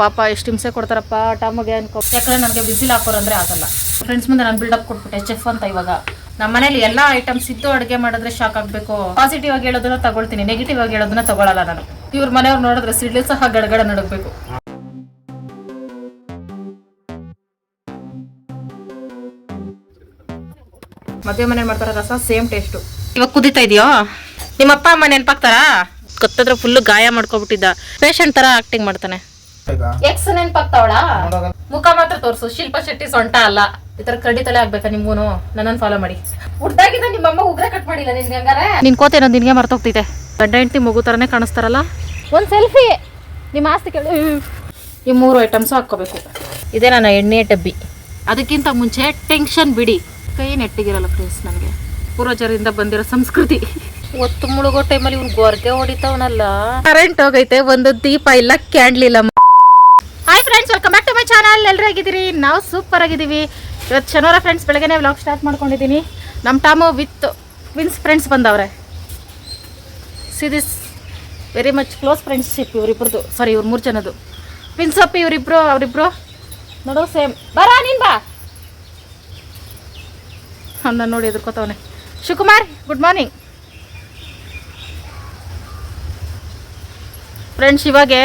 ಪಾಪ ಎಷ್ಟು ಹಿಂಸೆ ಕೊಡ್ತಾರಪ್ಪ, ಟಮಗೆ ಅನ್ಕೋ ಯಾಕಂದ್ರೆ ನನಗೆ ಬಿಸಿಲ್ ಹಾಕೋರು ಅಂದರೆ ಆಗಲ್ಲ. ಫ್ರೆಂಡ್ಸ್ ಮುಂದೆ ನಾನು ಬಿಲ್ಡಪ್ ಕೊಟ್ಬಿಟ್ಟೆ ಚೆಫ್ ಅಂತ ಇವಾಗ. ನಮ್ಮ ಮನೇಲಿ ಎಲ್ಲ ಐಟಮ್ಸ್ ಇದ್ದು ಅಡುಗೆ ಮಾಡಿದ್ರೆ ಶಾಕ್ ಆಗಬೇಕು. ಪಾಸಿಟಿವ್ ಆಗಿ ಹೇಳೋದನ್ನ ತಗೊಳ್ತೀನಿ ನೆಗೆಟಿವ್ ಆಗಿ ಹೇಳೋದನ್ನ ತಗೊಳಲ್ಲ ನಾನು. ಇವ್ರ ಮನೆಯವ್ರು ನೋಡಿದ್ರೆ ಸಿಡ್ಲಿ ಸಹ ಗಡಗಡ ನಡಗಬೇಕು. ಮದುವೆ ಮನೆ ಮಾಡ್ತಾರ ರಸ ಸೇಮ್ ಟೇಸ್ಟು ಇವಾಗ ಕುದಿತಾ ಇದೆಯೋ? ನಿಮ್ಮ ಅಪ್ಪ ಅಮ್ಮ ನೆನ್ಪಾಗ್ತಾರಾ? ಗೊತ್ತಾದ್ರೆ ಫುಲ್ ಗಾಯ ಮಾಡ್ಕೊಬಿಟ್ಟಿದ್ದ. ಪೇಷಂಟ್ ತರ ಆಕ್ಟಿಂಗ್ ಮಾಡ್ತಾನೆ. ಎಕ್ಸ್ ನೆನ್ಪಾಗ್ತಾವಳ ಮುಖ ಮಾತ್ರ ತೋರ್ಸು. ಶಿಲ್ಪ ಶೆಟ್ಟಿ ಸೊಂಟ ಅಲ್ಲ. ಈ ತರ ಕರಡಿ ತಲೆ ಆಗ್ಬೇಕಾ ನಿಮ್ಗೂನು? ನನ್ನನ್ನು ಫಾಲೋ ಮಾಡಿ. ಹುಡ್ದಾಗಿದ್ದ ನಿಮ್ಮ ಅಮ್ಮ ಉಗ್ರ ಕಟ್ ಮಾಡಿಲ್ಲ ನಿನ್ಗೆ ಹಂಗಾರೆ? ನಿನ್ ಕೋತೇನೋ ನಿನ್ಗೆ ಮರ್ತೋಗ್ತೈತೆ. ಗಂಡ ಹೆಂಡತಿ ಮಗು ತರನೇ ಕಾಣಿಸ್ತಾರಲ್ಲ? ಒಂದ್ ಸೆಲ್ಫಿ ನಿಮ್ಮ ಆಸ್ತಿ ಕೇಳಿ. ಈ ಮೂರು ಐಟಮ್ಸು ಹಾಕ್ಕೋಬೇಕು. ಇದೇ ನನ್ನ ಎಣ್ಣೆ ಡಬ್ಬಿ. ಅದಕ್ಕಿಂತ ಮುಂಚೆ ಟೆನ್ಷನ್ ಬಿಡಿ. ಕೈ ನೆಟ್ಟಿಗಿರಲ್ಲ ಫ್ರೆಂಡ್ಸ್ ನನಗೆ. ಪೂರ್ವಜರಿಂದ ಬಂದಿರೋ ಸಂಸ್ಕೃತಿ. ಒತ್ತು ಮುಳುಗೋ ಟೈಮಲ್ಲಿ ಇವ್ರು ಗೊರ್ಗೆ ಹೊಡಿತಾವನಲ್ಲ. ಕರೆಂಟ್ ಹೋಗೈತೆ. ಒಂದು ದೀಪ ಇಲ್ಲ ಕ್ಯಾಂಡ್ಲ್ ಇಲ್ಲ. Hi friends welcome back to my channel ಎಲ್ಲರೂ ಆಗಿದ್ದೀರಿ ನಾವು ಸೂಪರ್ ಆಗಿದ್ದೀವಿ. ಇವತ್ತು ಶನಿವಾರ ಫ್ರೆಂಡ್ಸ್ ಬೆಳಗ್ಗೆ ವ್ಲಾಗ್ ಸ್ಟಾರ್ಟ್ ಮಾಡ್ಕೊಂಡಿದ್ದೀನಿ. ನಮ್ಮ ಟಾಮು ವಿತ್ ವಿನ್ಸ್ ಫ್ರೆಂಡ್ಸ್ ಬಂದವ್ರೆ. See this very much close friendship ಇವರಿಬ್ರದ್ದು. Sorry ಇವ್ರು ಮೂರು ಜನದ್ದು. ವಿನ್ಸಪ್ ಇವರಿಬ್ರು, ಅವರಿಬ್ರು. ನೋಡು ಸೇಮ್ ಬರ ನೀನು ಬಾ. ಅವನ್ನ ನೋಡಿ ಎದುರ್ಕೋತವನೆ. ಶಿವಕುಮಾರ್ ಗುಡ್ ಮಾರ್ನಿಂಗ್ ಫ್ರೆಂಡ್ಸ್ ಇವಾಗೆ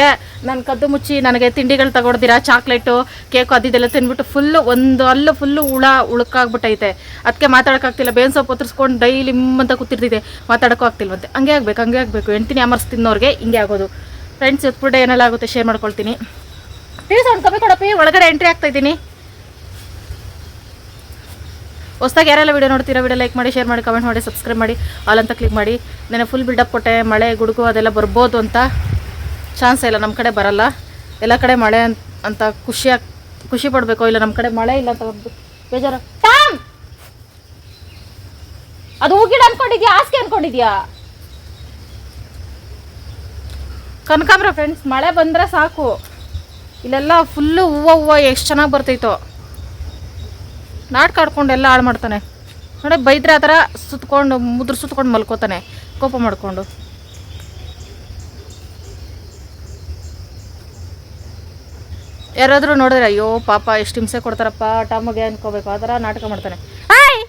ನಾನು ಕದ್ದು ಮುಚ್ಚಿ ನನಗೆ ತಿಂಡಿಗಳು ತಗೊಡ್ದಿರಾ? ಚಾಕ್ಲೇಟು, ಕೇಕು ಅದಿದೆಲ್ಲ ತಿಂದ್ಬಿಟ್ಟು ಫುಲ್ಲು ಒಂದು ಅಲ್ಲು ಫುಲ್ಲು ಹುಳ ಉಳುಕಾಗ್ಬಿಟ್ಟೈತೆ. ಅದಕ್ಕೆ ಮಾತಾಡೋಕ್ಕಾಗ್ತಿಲ್ಲ ಬೇನ್ ಸೊಪ್ಪು ಒತ್ತರಿಸ್ಕೊಂಡು ಡೈಲಿ ಅಂತ ಕೂತಿರ್ತಿದೆ. ಮಾತಾಡೋಕ್ಕೂ ಆಗ್ತಿಲ್ವಂತೆ ಹಂಗೆ ಆಗಬೇಕು ಹಂಗೆ ಆಗಬೇಕು. ಹೆಣ್ತೀನಿ ಅಮರ್ಸ್ ತಿನ್ನೋರಿಗೆ ಹಿಂಗೆ ಆಗೋದು. ಫ್ರೆಂಡ್ಸ್ ಫುಡ್ ಏನೆಲ್ಲ ಆಗುತ್ತೆ ಶೇರ್ ಮಾಡ್ಕೊಳ್ತೀನಿ. ಪ್ಲೀಸ್ ಒಂದು ಕಮ್ಮಿ ಕೊಡಪ್ಪಿ. ಒಳಗಡೆ ಎಂಟ್ರಿ ಆಗ್ತಾ ಇದ್ದೀನಿ. ಹೊಸ್ದಾಗಿ ಯಾರೆಲ್ಲ ವೀಡಿಯೋ ನೋಡ್ತೀರಾ ವೀಡಿಯೋ ಲೈಕ್ ಮಾಡಿ ಶೇರ್ ಮಾಡಿ ಕಮೆಂಟ್ ಮಾಡಿ ಸಬ್ಸ್ಕ್ರೈಬ್ ಮಾಡಿ ಆಲ್ ಅಂತ ಕ್ಲಿಕ್ ಮಾಡಿ. ನೆನೆ ಫುಲ್ ಬಿಲ್ಡಪ್ ಕೊಟ್ಟೆ, ಮಳೆ, ಗುಡುಗು ಅದೆಲ್ಲ ಬರ್ಬೋದು ಅಂತ. ಚಾನ್ಸ್ ಇಲ್ಲ ನಮ್ಮ ಕಡೆ ಬರಲ್ಲ. ಎಲ್ಲ ಕಡೆ ಮಳೆ ಅಂತ ಖುಷಿಯಾಗಿ ಖುಷಿ ಪಡಬೇಕು ಇಲ್ಲ ನಮ್ಮ ಕಡೆ ಮಳೆ ಇಲ್ಲ ಅಂತ ಬೇಜಾರು. ಟಾಮ್ ಅದು ಹೂಗಿಡ ಅನ್ಕೊಂಡಿದ್ಯಾ, ಹಾಸಿಗೆ ಅನ್ಕೊಂಡಿದ್ಯಾ? ಕನಕಾಂಬ್ರ ಫ್ರೆಂಡ್ಸ್ ಮಳೆ ಬಂದರೆ ಸಾಕು. ಇಲ್ಲೆಲ್ಲ ಫುಲ್ಲು ಹೂವು ಹೂವು ಎಷ್ಟು ಚೆನ್ನಾಗಿ ಬರ್ತೈತೋ. ನಾಟ್ ಕಾಡ್ಕೊಂಡು ಎಲ್ಲ ಹಾಳು ಮಾಡ್ತಾನೆ. ನೋಡಿ ಬೈದ್ರೆ ಆ ಥರ ಸುತ್ಕೊಂಡು, ಮುದ್ರ ಸುತ್ಕೊಂಡು ಮಲ್ಕೋತಾನೆ. ಕೋಪ ಮಾಡಿಕೊಂಡು. ಯಾರಾದರೂ ನೋಡಿದ್ರೆ, ಅಯ್ಯೋ, ಪಾಪ, ಎಷ್ಟು ಹಿಂಸೆ ಕೊಡ್ತಾರಪ್ಪ ಟಾಮಗೆ ಅನ್ಕೋಬೇಕು. ಆ ಥರ ನಾಟಕ ಮಾಡ್ತಾನೆ. ಹಾಯ್!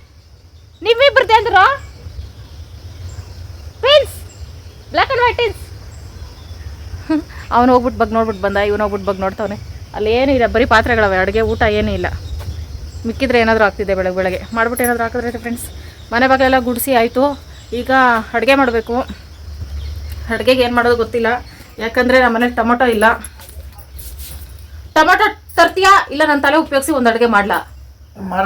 ನೀವಿಬ್ರದ್ದೆ ಅಂದ್ರು ಫ್ರೆಂಡ್ಸ್ ಬ್ಲ್ಯಾಕ್ ಆ್ಯಂಡ್ ವೈಟ್ ಅವನು ಹೋಗ್ಬಿಟ್ಟು ಬಗ್ ನೋಡ್ಬಿಟ್ಟು ಬಂದ, ಇವನು ಹೋಗ್ಬಿಟ್ಟು ಬಗ್ ನೋಡ್ತಾವನೆ. ಅಲ್ಲಿ ಏನೂ ಇಲ್ಲ, ಬರೀ ಪಾತ್ರೆಗಳವೆ, ಅಡುಗೆ, ಊಟ ಏನೂ ಇಲ್ಲ. ಮಿಕ್ಕಿದ್ರೆ ಏನಾದರೂ ಆಗ್ತಿದೆ ಬೆಳಗ್ಗೆ ಬೆಳಗ್ಗೆ. ಮಾಡ್ಬಿಟ್ಟು ಏನಾದರೂ ಹಾಕಿದ್ರೆ ಫ್ರೆಂಡ್ಸ್ ಮನೆ ಬಾಗಿಲೆಲ್ಲ ಗುಡಿಸಿ ಆಯಿತು. ಈಗ ಅಡುಗೆ ಮಾಡಬೇಕು. ಅಡುಗೆಗೆ ಏನು ಮಾಡೋದು ಗೊತ್ತಿಲ್ಲ. ಯಾಕಂದರೆ ನಮ್ಮ ಮನೇಲಿ ಟೊಮೊಟೊ ಇಲ್ಲ. ಟೊಮೊಟೊ ತರ್ತೀಯಾ? ಇಲ್ಲ ನನ್ನ ತಲೆ ಉಪಯೋಗಿಸಿ ಒಂದು ಅಡುಗೆ ಮಾಡ್ಲಾ? ಮಾಡ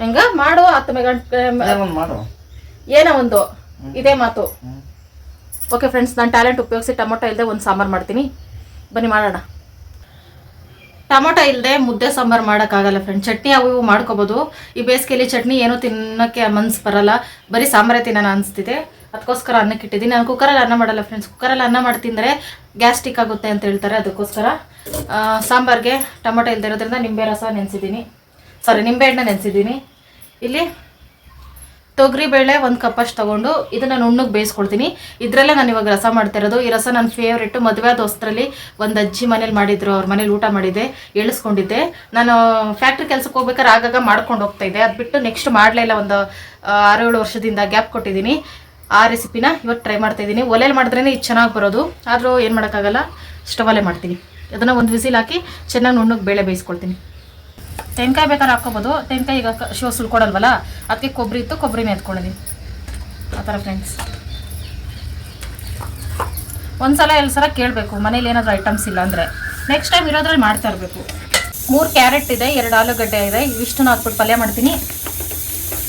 ಹೆಂಗ? ಮಾಡು ಹತ್ತು ಗಂಟೆ ಒಂದು ಮಾಡು. ಏನೋ ಒಂದು. ಇದೇ ಮಾತು. ಓಕೆ ಫ್ರೆಂಡ್ಸ್ ನಾನು ಟ್ಯಾಲೆಂಟ್ ಉಪಯೋಗಿಸಿ ಟೊಮೊಟೊ ಇಲ್ಲದೆ ಒಂದು ಸಾಂಬಾರು ಮಾಡ್ತೀನಿ. ಬನ್ನಿ ಮಾಡೋಣ. ಟೊಮೊಟೊ ಇಲ್ಲದೆ ಮುದ್ದೆ ಸಾಂಬಾರು ಮಾಡೋಕ್ಕಾಗಲ್ಲ ಫ್ರೆಂಡ್ ಚಟ್ನಿ ಅವು ಇವು ಮಾಡ್ಕೋಬೋದು. ಈ ಬೇಸಿಗೆಯಲ್ಲಿ ಚಟ್ನಿ ಏನೂ ತಿನ್ನೋಕ್ಕೆ ಮನ್ಸು ಬರಲ್ಲ. ಬರೀ ಸಾಂಬಾರೇ ತಿನ್ನೋಣ ಅನಿಸ್ತಿದೆ. ಅದಕ್ಕೋಸ್ಕರ ಅನ್ನಕ್ಕೆ ಇಟ್ಟಿದ್ದೀನಿ ನಾನು ಕುಕ್ಕರಲ್ಲಿ ಅನ್ನ ಮಾಡಲ್ಲ ಫ್ರೆಂಡ್ಸ್. ಕುಕ್ಕರಲ್ಲಿ ಅನ್ನ ಮಾಡಿ ತಿಂದರೆ ಗ್ಯಾಸ್ಟಿಕ್ ಆಗುತ್ತೆ ಅಂತ ಹೇಳ್ತಾರೆ ಅದಕ್ಕೋಸ್ಕರ. ಸಾಂಬಾರಿಗೆ ಟೊಮೊಟೊ ಇಲ್ಲದೆ ಇರೋದ್ರಿಂದ ನಿಂಬೆ ರಸ ನೆನೆಸಿದ್ದೀನಿ. ಸಾರಿ ನಿಂಬೆಹಣ್ಣು ನೆನೆಸಿದ್ದೀನಿ. ಇಲ್ಲಿ ತೊಗರಿಬೇಳೆ ಒಂದು ಕಪ್ಪಷ್ಟು ತೊಗೊಂಡು ಇದನ್ನು ನುಣ್ಣಗೆ ಬೇಯಿಸ್ಕೊಳ್ತೀನಿ ಇದರಲ್ಲೇ ನಾನು ಇವಾಗ ರಸ ಮಾಡ್ತಾ ಇರೋದು. ಈ ರಸ ನನ್ನ ಫೇವ್ರೆಟ್ಟು ಮದುವೆ ದೋಸ್ತರಲ್ಲಿ ಒಂದು ಅಜ್ಜಿ ಮನೇಲಿ ಮಾಡಿದ್ರು ಅವ್ರ ಮನೇಲಿ ಊಟ ಮಾಡಿದ್ದೆ ಎಳಿಸ್ಕೊಂಡಿದ್ದೆ. ನಾನು ಫ್ಯಾಕ್ಟ್ರಿ ಕೆಲಸಕ್ಕೆ ಹೋಗ್ಬೇಕಾದ್ರೆ ಆಗಾಗ ಮಾಡ್ಕೊಂಡು ಹೋಗ್ತಾ ಇದ್ದೆ. ಅದು ಬಿಟ್ಟು ನೆಕ್ಸ್ಟ್ ಮಾಡಲೇ ಇಲ್ಲ ಒಂದು ಆ, ಆರು ಏಳು ವರ್ಷದಿಂದ ಗ್ಯಾಪ್ ಕೊಟ್ಟಿದ್ದೀನಿ. ಆ ರೆಸಿಪಿನ ಇವತ್ತು ಟ್ರೈ ಮಾಡ್ತಾ ಇದ್ದೀನಿ. ಒಲೆಯಲ್ಲಿ ಮಾಡಿದ್ರೇ ಇದು ಚೆನ್ನಾಗಿ ಬರೋದು. ಆದರೂ ಏನು ಮಾಡೋಕ್ಕಾಗಲ್ಲ ಸ್ಟವಲ್ಲೇ ಮಾಡ್ತೀನಿ. ಅದನ್ನು ಒಂದು ವಿಸಿಲ್ ಹಾಕಿ ಚೆನ್ನಾಗಿ ನುಣ್ಣಗೆ ಬೇಳೆ ಬೇಯಿಸ್ಕೊಳ್ತೀನಿ ತೆಂಕಾಯಿ ಬೇಕಾದ್ರೆ ಹಾಕ್ಕೋಬೋದು. ತೆಂಕಾಯಿ ಈಗ ಶಿವ ಸುಲ್ಕೊಡಲ್ವಲ್ಲ ಅದಕ್ಕೆ ಕೊಬ್ಬರಿ ಇತ್ತು ಕೊಬ್ಬರಿನೇ ಎತ್ಕೊಂಡಿದ್ದೀನಿ ಆ ಥರ ಫ್ರೆಂಡ್ಸ್ ಒಂದ್ಸಲ ಎರಡು ಸಲ ಕೇಳಬೇಕು, ಮನೇಲಿ ಏನಾದರೂ ಐಟಮ್ಸ್ ಇಲ್ಲ ಅಂದರೆ. ನೆಕ್ಸ್ಟ್ ಟೈಮ್ ಇರೋದ್ರಲ್ಲಿ ಮಾಡ್ತಾ ಇರಬೇಕು. ಮೂರು ಕ್ಯಾರೆಟ್ ಇದೆ, ಎರಡು ಆಲೂಗಡ್ಡೆ ಇದೆ, ಇವಿಷ್ಟನ್ನು ಹಾಕ್ಬಿಟ್ಟು ಪಲ್ಯ ಮಾಡ್ತೀನಿ.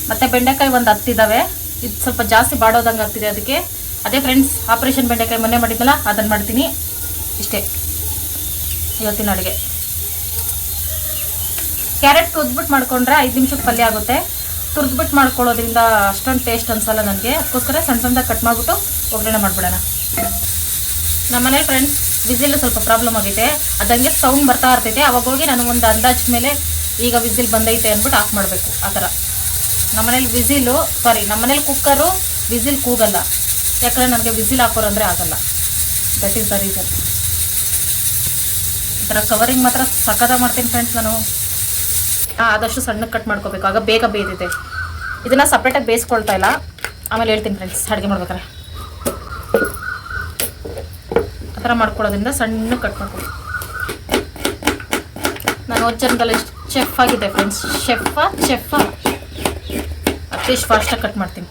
ಮತ್ತು ಬೆಂಡೆಕಾಯಿ ಒಂದು ಹತ್ತಿದ್ದಾವೆ ಇದು ಸ್ವಲ್ಪ ಜಾಸ್ತಿ ಬಾಡೋದಂಗೆ ಆಗ್ತಿದೆ ಅದಕ್ಕೆ. ಅದೇ ಫ್ರೆಂಡ್ಸ್ ಆಪ್ರೇಷನ್ ಬೆಂಡೆಕಾಯಿ ಮೊನ್ನೆ ಮಾಡಿದ್ನಲ್ಲ ಅದನ್ನು ಮಾಡ್ತೀನಿ. ಇಷ್ಟೇ. ಇವತ್ತಿನ ಅಡುಗೆ. ಕ್ಯಾರೆಟ್ ತುರಿದ್ಬಿಟ್ಟು ಮಾಡ್ಕೊಂಡ್ರೆ ಐದು ನಿಮಿಷಕ್ಕೆ ಪಲ್ಯ ಆಗುತ್ತೆ. ತುರಿದ್ಬಿಟ್ಟು ಮಾಡ್ಕೊಳ್ಳೋದ್ರಿಂದ ಅಷ್ಟೊಂದು ಟೇಸ್ಟ್ ಅನ್ಸಲ್ಲ ನನಗೆ. ಅದಕ್ಕೋಸ್ಕರ ಸಣ್ಣ ಸಣ್ಣದಾಗಿ ಕಟ್ ಮಾಡಿಬಿಟ್ಟು ಒಗ್ಗರಣೆ ಮಾಡಿಬಿಡೋಣ. ನಮ್ಮ ಮನೇಲಿ ಫ್ರೆಂಡ್ಸ್ ವಿಸಿಲ್ ಸ್ವಲ್ಪ ಪ್ರಾಬ್ಲಮ್ ಆಗೈತೆ ಅದಂಗೆ ಸೌಂಡ್ ಬರ್ತಾ ಇರ್ತೈತೆ. ಅವಾಗ ಹೋಗಿ ನಾನು ಒಂದು ಅಂದಾಜು ಮೇಲೆ ಈಗ ವಿಸಿಲ್ ಬಂದೈತೆ ಅಂದ್ಬಿಟ್ಟು ಆಫ್ ಮಾಡಬೇಕು, ಆ ಥರ. ನಮ್ಮನೇಲಿ ವಿಸಿಲು ಸಾರಿ ನಮ್ಮನೇಲಿ ಕುಕ್ಕರು ವಿಸಿಲ್ ಕೂಗಲ್ಲ. ಯಾಕಂದರೆ ನನಗೆ ವಿಸಿಲ್ ಹಾಕೋರು ಅಂದರೆ ಆಗಲ್ಲ. ದಟ್ ಈಸ್ ದ ರೀಸನ್ ಇದರ ಕವರಿಂಗ್ ಮಾತ್ರ ಸಖತ್ತಾಗಿ ಮಾಡ್ತೀನಿ ಫ್ರೆಂಡ್ಸ್ ನಾನು. ಹಾಂ, ಆದಷ್ಟು ಸಣ್ಣಕ್ಕೆ ಕಟ್ ಮಾಡ್ಕೋಬೇಕು. ಆಗ ಬೇಗ ಬೇಯ್ದಿದೆ ಇದನ್ನು ಸಪ್ರೇಟಾಗಿ ಬೇಯಿಸ್ಕೊಳ್ತಾ ಇಲ್ಲ. ಆಮೇಲೆ ಹೇಳ್ತೀನಿ ಫ್ರೆಂಡ್ಸ್ ಅಡುಗೆ ಮಾಡ್ಬೇಕಾರೆ ಆ ಥರ ಮಾಡ್ಕೊಳ್ಳೋದ್ರಿಂದ ಸಣ್ಣ ಕಟ್ ಮಾಡ್ಕೊಳ್ಳಿ ನಾನು ಒಂದು ಜನದಲ್ಲಿ ಶೆಫ್ ಆಗಿದೆ friends chef chef at least ಫಾಸ್ಟಾಗಿ ಕಟ್ ಮಾಡ್ತೀನಿ.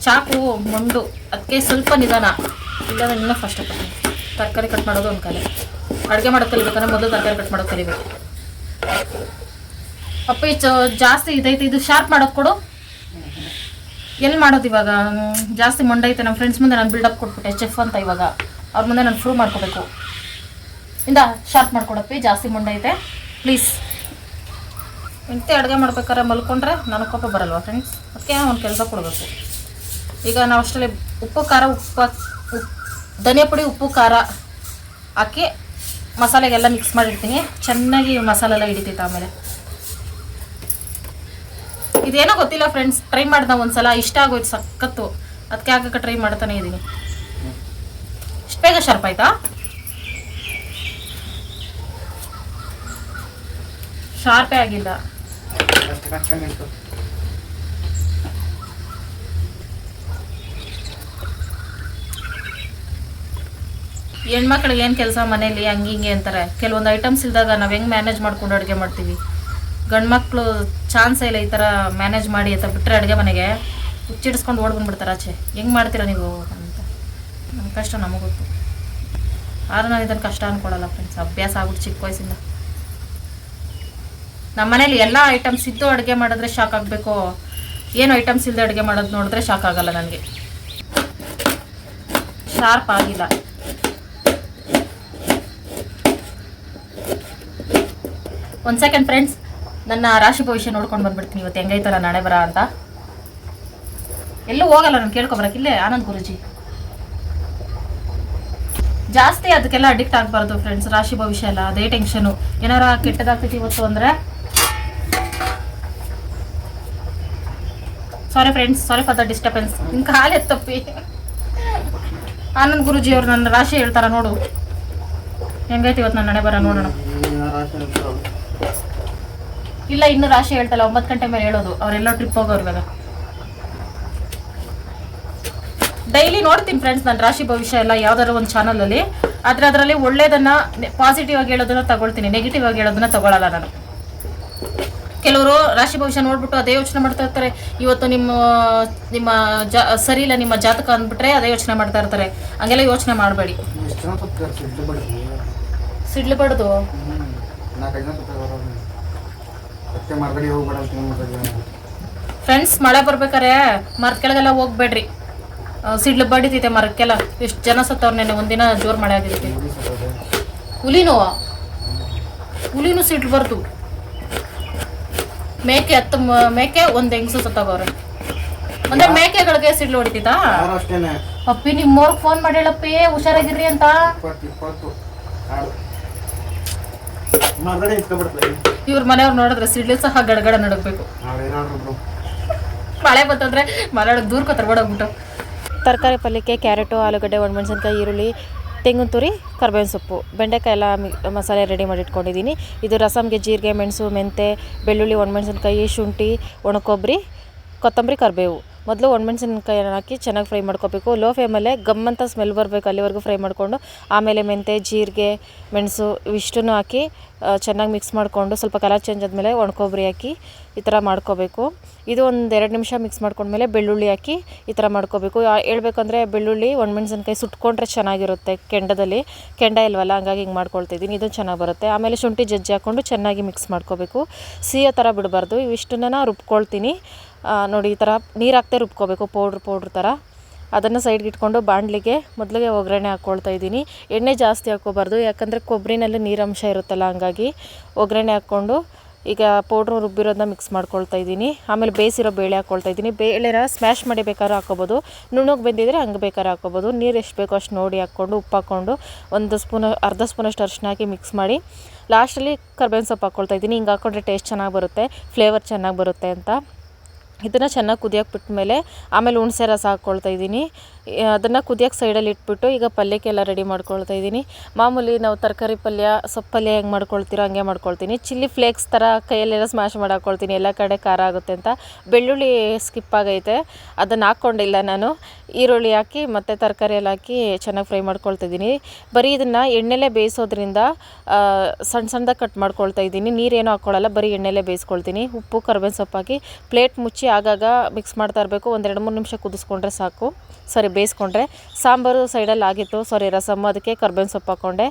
ಚಾಕು, ಮೊಂಡು ಅದಕ್ಕೆ ಸ್ವಲ್ಪ ನಿಧಾನ. ಇಲ್ಲಾಂದ್ರೆ ಇನ್ನೂ ಫಾಸ್ಟಾಗಿ ಕಟ್ ತರಕಾರಿ ಕಟ್ ಮಾಡೋದು ಒಂದು ಕಲೆ. ಅಡುಗೆ ಮಾಡೋದು ಕಲಿಬೇಕಂದ್ರೆ ಮೊದಲು ತರಕಾರಿ ಕಟ್ ಮಾಡೋದು ಕಲಿಬೇಕು. ಅಪ್ಪ ಚ- ಜಾಸ್ತಿ ಇದೈತೆ, ಇದು ಶಾರ್ಪ್ ಮಾಡೋದು ಕೊಡು. ಎಲ್ಲಿ ಮಾಡೋದು ಇವಾಗ? ಜಾಸ್ತಿ ಮೊಂಡೈತೆ ನಮ್ಮ ಫ್ರೆಂಡ್ಸ್ ಮುಂದೆ ನಾನು ಬಿಲ್ಡಪ್ ಕೊಟ್ಬಿಟ್ಟೆ ಚೆಫ್ ಅಂತ ಇವಾಗ. ಅವ್ರ ಮುಂದೆ ನಾನು ಪ್ರೂವ್ ಮಾಡ್ಕೋಬೇಕು. ಇಂದ ಶಾರ್ಪ್ ಮಾಡ್ಕೊಡಪ್ಪಿ, ಜಾಸ್ತಿ ಮೊಂಡೈತೆ ಪ್ಲೀಸ್ ಇಂತೆ ಅಡುಗೆ ಮಾಡ್ಬೇಕಾದ್ರೆ ಮಲ್ಕೊಂಡ್ರೆ ನನಗೆ ಕೋಪ ಬರಲ್ವಾ ಫ್ರೆಂಡ್ಸ್ ಅದಕ್ಕೆ ಒಂದು ಕೆಲಸ ಕೊಡಬೇಕು. ಈಗ ನಾವು ಅಷ್ಟರಲ್ಲಿ ಉಪ್ಪು, ಖಾರ, ಉಪ್ಪು, ಉಪ್ ಧನಿಯಾ ಪುಡಿ, ಉಪ್ಪು, ಖಾರ ಹಾಕಿ ಮಸಾಲೆಗೆಲ್ಲ ಮಿಕ್ಸ್ ಮಾಡಿರ್ತೀನಿ. ಚೆನ್ನಾಗಿ ಮಸಾಲೆ ಎಲ್ಲ ಹಿಡಿತೈತೆ ಆಮೇಲೆ. ಇದೇನೋ ಗೊತ್ತಿಲ್ಲ ಫ್ರೆಂಡ್ಸ್ ಟ್ರೈ ಮಾಡ್ದೆ ಒಂದು ಸಲ ಇಷ್ಟ ಆಗೋಯ್ತು ಸಖತ್ತು. ಅದಕ್ಕೆ ಆಗಕ್ಕೆ ಟ್ರೈ ಮಾಡ್ತಾನೆ ಇದ್ದೀನಿ ಇಷ್ಟು ಬೇಗ ಶಾರ್ಪ್ ಆಯ್ತಾ? ಶಾರ್ಪೇ ಆಗಿಲ್ಲ. ನಿಂತು ಹೆಣ್ಮಕ್ಳಿಗೆ ಏನು ಕೆಲಸ ಮನೇಲಿ ಹಂಗೆ ಹಿಂಗೆ ಅಂತಾರೆ. ಕೆಲವೊಂದು ಐಟಮ್ಸ್ ಇಲ್ದಾಗ ನಾವು ಹೆಂಗೆ ಮ್ಯಾನೇಜ್ ಮಾಡ್ಕೊಂಡು ಅಡುಗೆ ಮಾಡ್ತೀವಿ. ಗಂಡ್ಮಕ್ಳು ಚಾನ್ಸೇ ಇಲ್ಲ ಈ ಥರ ಮ್ಯಾನೇಜ್ ಮಾಡಿ ಅಂತ ಬಿಟ್ಟರೆ ಅಡುಗೆ ಮನೆಗೆ ಹುಚ್ಚಿಡಿಸ್ಕೊಂಡು ಓಡ್ ಬಂದ್ಬಿಡ್ತಾರೆ ಆಚೆ. ಹೆಂಗೆ ಮಾಡ್ತೀರಾ ನೀವು ಅಂತ. ನಮ್ಮ ಕಷ್ಟ ನಮಗೆ ಗೊತ್ತು. ಆದ್ರೂ ನಾನು ಇದನ್ನು ಕಷ್ಟ ಅಂದ್ಕೊಡಲ್ಲ ಫ್ರೆಂಡ್ಸ್ ಅಭ್ಯಾಸ ಆಗ್ಬಿಟ್ಟು ಚಿಕ್ಕ ವಯಸ್ಸಿಂದ. ನಮ್ಮ ಮನೇಲಿ ಎಲ್ಲ ಐಟಮ್ಸ್ ಇದ್ದು ಅಡುಗೆ ಮಾಡಿದ್ರೆ ಶಾಕ್ ಆಗಬೇಕು. ಏನು ಐಟಮ್ಸ್ ಇಲ್ಲದೆ ಅಡುಗೆ ಮಾಡೋದು ನೋಡಿದ್ರೆ ಶಾಕ್ ಆಗಲ್ಲ ನನಗೆ. ಶಾರ್ಪ್ ಆಗಿಲ್ಲ. ಒಂದು ಸೆಕೆಂಡ್ ಫ್ರೆಂಡ್ಸ್ ನನ್ನ ರಾಶಿ ಭವಿಷ್ಯ ನೋಡ್ಕೊಂಡು ಬಂದ್ಬಿಡ್ತೀನಿ ಇವತ್ತು. ಹೆಂಗೈತಲ್ಲ ನಾಳೆ ಬರ ಅಂತ. ಎಲ್ಲೂ ಹೋಗಲ್ಲ ನಾನು ಕೇಳ್ಕೊಬರಕ್ಕೆ ಇಲ್ಲೇ ಆನಂದ್ ಗುರುಜಿ. ಜಾಸ್ತಿ ಅದಕ್ಕೆಲ್ಲ ಅಡಿಕ್ಟ್ ಆಗಬಾರ್ದು ಫ್ರೆಂಡ್ಸ್ ರಾಶಿ ಭವಿಷ್ಯ ಎಲ್ಲ. ಅದೇ ಟೆನ್ಷನು ಏನಾರ ಕೆಟ್ಟದಾಗ್ತೈತಿ ಇವತ್ತು ಅಂದರೆ sorry friends sorry for the disturbance ನಿನ್ ಕಾಲೇ ತಪ್ಪಿ. ಆನಂದ್ ಗುರುಜಿ ಅವ್ರು ನನ್ನ ರಾಶಿ ಹೇಳ್ತಾರ ನೋಡು. ಹೆಂಗೈತಿ ಇವತ್ತು ನನ್ನ ನಡೆ ಬರ ನೋಡೋಣ. ಇಲ್ಲ, ಇನ್ನು ರಾಶಿ ಹೇಳ್ತಲ್ಲ, ಒಂಬತ್ತು ಗಂಟೆ ಮೇಲೆ ಹೇಳೋದು. ಅವರೆಲ್ಲ ಟ್ರಿಪ್ ಹೋಗೋರು ಇವಾಗ. ಡೈಲಿ ನೋಡ್ತೀನಿ ಫ್ರೆಂಡ್ಸ್ ನನ್ನ ರಾಶಿ ಭವಿಷ್ಯ ಎಲ್ಲ ಯಾವ್ದಾದ್ರು ಒಂದು ಚಾನಲಲ್ಲಿ ಆದರೆ ಅದರಲ್ಲಿ ಒಳ್ಳೇದನ್ನ ಪಾಸಿಟಿವ್ ಆಗಿ ಹೇಳೋದನ್ನ ತಗೊಳ್ತೀನಿ ನೆಗೆಟಿವ್ ಆಗಿ ಹೇಳೋದನ್ನ ತಗೊಳಲ್ಲ ನಾನು. ಕೆಲವರು ರಾಶಿ ಭವಿಷ್ಯ ನೋಡ್ಬಿಟ್ಟು ಅದೇ ಯೋಚನೆ ಮಾಡ್ತಾ ಇರ್ತಾರೆ. ಇವತ್ತು ನಿಮ್ಮ ನಿಮ್ಮ ಜಾ, ಸರಿ ಇಲ್ಲ, ನಿಮ್ಮ ಜಾತಕ ಅಂದ್ಬಿಟ್ರೆ ಅದೇ ಯೋಚನೆ ಮಾಡ್ತಾ ಇರ್ತಾರೆ. ಹಂಗೆಲ್ಲ ಯೋಚನೆ ಮಾಡಬೇಡಿ. ಸಿಡ್ಲು ಹೇಳ್ತಾರೆ. ಫ್ರೆಂಡ್ಸ್ ಮಳೆ ಬರ್ಬೇಕಾರೆ ಮರದ ಕೆಳಗೆಲ್ಲ ಹೋಗ್ಬೇಡ್ರಿ. ಸಿಡ್ಲು ಬಡಿತೈತೆ ಮರಕ್ಕೆಲ್ಲ. ಎಷ್ಟು ಜನ ಸತ್ತವ್ರ ನೆನೆ ಒಂದಿನ ಜೋರು ಮಳೆ ಆಗಿರುತ್ತೆ. ಹುಲಿನೂ. ಹುಲಿನೂ ಸಿಡ್ಲು ಬರ್ದು ಮೇಕೆ ಹತ್ತು ಮೇಕೆ ಒಂದ್ ಹೆಂಗಸು ಸತ್ತೋಗವ್ರೆ ಅಂದ್ರೆ ಮೇಕೆಗಳಿಗೆ ಸಿಡ್ಲು ಹೊಡಿತಿದ್ದಾ? ಅಪ್ಪಿ ನಿಮ್ಮವ್ರಿಗೆ ಫೋನ್ ಮಾಡಿ ಹೇಳಪ್ಪಿ ಹುಷಾರಾಗಿರ್ರಿ ಅಂತ. ಇವ್ರ ಮನೆಯವ್ರು ನೋಡಿದ್ರೆ ಸಿಡ್ಲು ಸಹ ಗಡಗಡ ನಡಗಬೇಕು. ನಾಳೆ ಏನಾದ್ರು ಒಬ್ರು. ಮಳೆ ಬಂತಂದ್ರೆ ಮಳೆ ದೂರ ಕೊತ್ತರ್ಬೋಡೋಗ್ಬಿಟ್ಟು ತರಕಾರಿ ಪಲ್ಯಕ್ಕೆ ಕ್ಯಾರೆಟು ಆಲೂಗಡ್ಡೆ ಒಣಮೆಣಸಿನ್ಕಾಯಿ ಈರುಳ್ಳಿ ತೆಂಗಿನ ತುರಿ ಕರ್ಬೇವಿನ ಸೊಪ್ಪು ಬೆಂಡೆಕಾಯಿ ಎಲ್ಲ ಮಸಾಲೆ ರೆಡಿ ಮಾಡಿ ಇಟ್ಕೊಂಡಿದ್ದೀನಿ ಇದು ರಸಮ್ಗೆ ಜೀರಿಗೆ, ಮೆಣಸು ಮೆಂತೆ ಬೆಳ್ಳುಳ್ಳಿ, ಒಣಮೆಣಸಿನ್ಕಾಯಿ, ಶುಂಠಿ, ಒಣಕೊಬ್ಬರಿ, ಕೊತ್ತಂಬರಿ, ಕರಿಬೇವು. ಮೊದಲು ಒಣಮೆಣಸಿನ್ಕಾಯಿನ ಹಾಕಿ ಚೆನ್ನಾಗಿ ಫ್ರೈ ಮಾಡ್ಕೋಬೇಕು. ಲೋ ಫ್ಲೇಮಲ್ಲೇ ಗಮ್ ಅಂತ ಸ್ಮೆಲ್ ಬರಬೇಕು ಅಲ್ಲಿವರೆಗೂ ಫ್ರೈ ಮಾಡಿಕೊಂಡು, ಆಮೇಲೆ ಮೆಂತೆ, ಜೀರಿಗೆ, ಮೆಣಸು ಇವಿಷ್ಟನ್ನು ಹಾಕಿ ಚೆನ್ನಾಗಿ ಮಿಕ್ಸ್ ಮಾಡಿಕೊಂಡು ಸ್ವಲ್ಪ ಕಲರ್ ಚೇಂಜ್ ಆದಮೇಲೆ ಒಣಕೊಬ್ಬರಿ ಹಾಕಿ ಈ ಥರ ಮಾಡ್ಕೋಬೇಕು. ಇದು ಒಂದು ಎರಡು ನಿಮಿಷ ಮಿಕ್ಸ್ ಮಾಡ್ಕೊಂಡ್ಮೇಲೆ ಬೆಳ್ಳುಳ್ಳಿ ಹಾಕಿ ಈ ಥರ ಮಾಡ್ಕೋಬೇಕು. ಹೇಳಬೇಕಂದ್ರೆ ಬೆಳ್ಳುಳ್ಳಿ ಒಣಮೆಣಸಿನ್ಕಾಯಿ ಸುಟ್ಕೊಂಡ್ರೆ ಚೆನ್ನಾಗಿರುತ್ತೆ ಕೆಂಡದಲ್ಲಿ. ಕೆಂಡ ಇಲ್ವಲ್ಲ, ಹಂಗಾಗಿ ಹಿಂಗೆ ಮಾಡ್ಕೊಳ್ತಿದ್ದೀನಿ. ಇದು ಚೆನ್ನಾಗಿ ಬರುತ್ತೆ. ಆಮೇಲೆ ಶುಂಠಿ ಜಜ್ಜಿ ಹಾಕ್ಕೊಂಡು ಚೆನ್ನಾಗಿ ಮಿಕ್ಸ್ ಮಾಡ್ಕೋಬೇಕು. ಸಿಹಿ ಥರ ಬಿಡಬಾರ್ದು. ಇವಿಷ್ಟನ್ನ ನಾನು ರುಬ್ಕೊಳ್ತೀನಿ. ನೋಡಿ, ಈ ಥರ ನೀರು ಹಾಕ್ತೆ ರುಬ್ಕೋಬೇಕು ಪೌಡ್ರ್ ಪೌಡ್ರ್ ಥರ ಅದನ್ನು ಸೈಡ್ಗೆ ಇಟ್ಕೊಂಡು ಬಾಣಲಿಗೆ ಮೊದಲಿಗೆ ಒಗ್ಗರಣೆ ಹಾಕ್ಕೊಳ್ತಾ ಇದ್ದೀನಿ. ಎಣ್ಣೆ ಜಾಸ್ತಿ ಹಾಕ್ಕೋಬಾರ್ದು, ಯಾಕಂದರೆ ಕೊಬ್ಬರಿನಲ್ಲಿ ನೀರಂಶ ಇರುತ್ತಲ್ಲ, ಹಂಗಾಗಿ ಒಗ್ಗರಣೆ ಹಾಕ್ಕೊಂಡು ಈಗ ಪೌಡ್ರು ರುಬ್ಬಿರೋದನ್ನ ಮಿಕ್ಸ್ ಮಾಡ್ಕೊಳ್ತಾ ಇದ್ದೀನಿ. ಆಮೇಲೆ ಬೇಯಿಸಿರೋ ಬೇಳೆ ಹಾಕ್ಕೊಳ್ತಾ ಇದ್ದೀನಿ. ಬೇಳೆನ ಸ್ಮ್ಯಾಶ್ ಮಾಡಿ ಬೇಕಾದ್ರೆ ಹಾಕ್ಕೋಬೋದು. ನುಣ್ಣಗೆ ಬೆಂದಿದ್ರೆ ಹಂಗೆ ಬೇಕಾದ್ರೆ ಹಾಕ್ಕೋಬೋದು. ನೀರು ಎಷ್ಟು ಬೇಕೋ ಅಷ್ಟು ನೋಡಿ ಹಾಕ್ಕೊಂಡು ಉಪ್ಪು ಹಾಕ್ಕೊಂಡು ಒಂದು ಸ್ಪೂನ್, ಅರ್ಧ ಸ್ಪೂನಷ್ಟು ಅರಿಶಿನ ಹಾಕಿ ಮಿಕ್ಸ್ ಮಾಡಿ ಲಾಸ್ಟಲ್ಲಿ ಕರ್ಬೇವಿನ ಸೊಪ್ಪು ಹಾಕ್ಕೊಳ್ತಾ ಇದ್ದೀನಿ. ಹಿಂಗೆ ಹಾಕ್ಕೊಂಡ್ರೆ ಟೇಸ್ಟ್ ಚೆನ್ನಾಗಿ ಬರುತ್ತೆ ಫ್ಲೇವರ್ ಚೆನ್ನಾಗಿ ಬರುತ್ತೆ ಅಂತ. ಇದನ್ನು ಚೆನ್ನಾಗಿ ಕುದಿಯೋಕೆ ಬಿಟ್ಮೇಲೆ ಆಮೇಲೆ ಹುಣಸೆ ರಸ ಹಾಕ್ಕೊಳ್ತಾ ಇದ್ದೀನಿ. ಅದನ್ನು ಕುದಿಯೋಕೆ ಸೈಡಲ್ಲಿ ಇಟ್ಬಿಟ್ಟು ಈಗ ಪಲ್ಯಕ್ಕೆಲ್ಲ ರೆಡಿ ಮಾಡ್ಕೊಳ್ತಾ ಇದ್ದೀನಿ. ಮಾಮೂಲಿ ನಾವು ತರಕಾರಿ ಪಲ್ಯ, ಸೊಪ್ಪು ಪಲ್ಯ ಹೆಂಗೆ ಮಾಡ್ಕೊಳ್ತೀರೋ ಹಂಗೆ ಮಾಡ್ಕೊಳ್ತೀನಿ. ಚಿಲ್ಲಿ ಫ್ಲೇಕ್ಸ್ ಥರ ಕೈಯಲ್ಲೆಲ್ಲ ಸ್ಮ್ಯಾಶ್ ಮಾಡಿ ಎಲ್ಲ ಕಡೆ ಖಾರ ಆಗುತ್ತೆ ಅಂತ. ಬೆಳ್ಳುಳ್ಳಿ ಸ್ಕಿಪ್ ಆಗೈತೆ. ಅದನ್ನು ಹಾಕ್ಕೊಂಡಿಲ್ಲ ನಾನು. ಈರುಳ್ಳಿ ಹಾಕಿ ಮತ್ತು ತರಕಾರಿ ಎಲ್ಲ ಹಾಕಿ ಚೆನ್ನಾಗಿ ಫ್ರೈ ಮಾಡ್ಕೊಳ್ತಿದ್ದೀನಿ ಬರೀ ಇದನ್ನು ಎಣ್ಣೆಲೇ ಬೇಯಿಸೋದ್ರಿಂದ ಸಣ್ಣ ಸಣ್ಣದಾಗಿ ಕಟ್ ಮಾಡ್ಕೊಳ್ತಾ ಇದ್ದೀನಿ. ನೀರೇನು ಹಾಕ್ಕೊಳ್ಳಲ್ಲ ಬರೀ ಎಣ್ಣೆಲೇ ಬೇಯಿಸ್ಕೊಳ್ತೀನಿ. ಉಪ್ಪು, ಕರ್ಬೇವಿನ ಸೊಪ್ಪು ಹಾಕಿ ಪ್ಲೇಟ್ ಮುಚ್ಚಿ ಆಗಾಗ ಮಿಕ್ಸ್ ಮಾಡ್ತಾ ಇರಬೇಕು. ಒಂದೆರಡು ಮೂರು ನಿಮಿಷ ಕುದಿಸ್ಕೊಂಡ್ರೆ ಸಾಕು. ಸಾರಿ ಬೇಯಿಸ್ಕೊಂಡ್ರೆ ಸಾಂಬಾರು ಸೈಡಲ್ಲಿ ಆಗಿತ್ತು. ಸಾರಿ ರಸಮ್. ಅದಕ್ಕೆ ಕರ್ಬೇವಿನ ಸೊಪ್ಪು ಹಾಕ್ಕೊಂಡೆ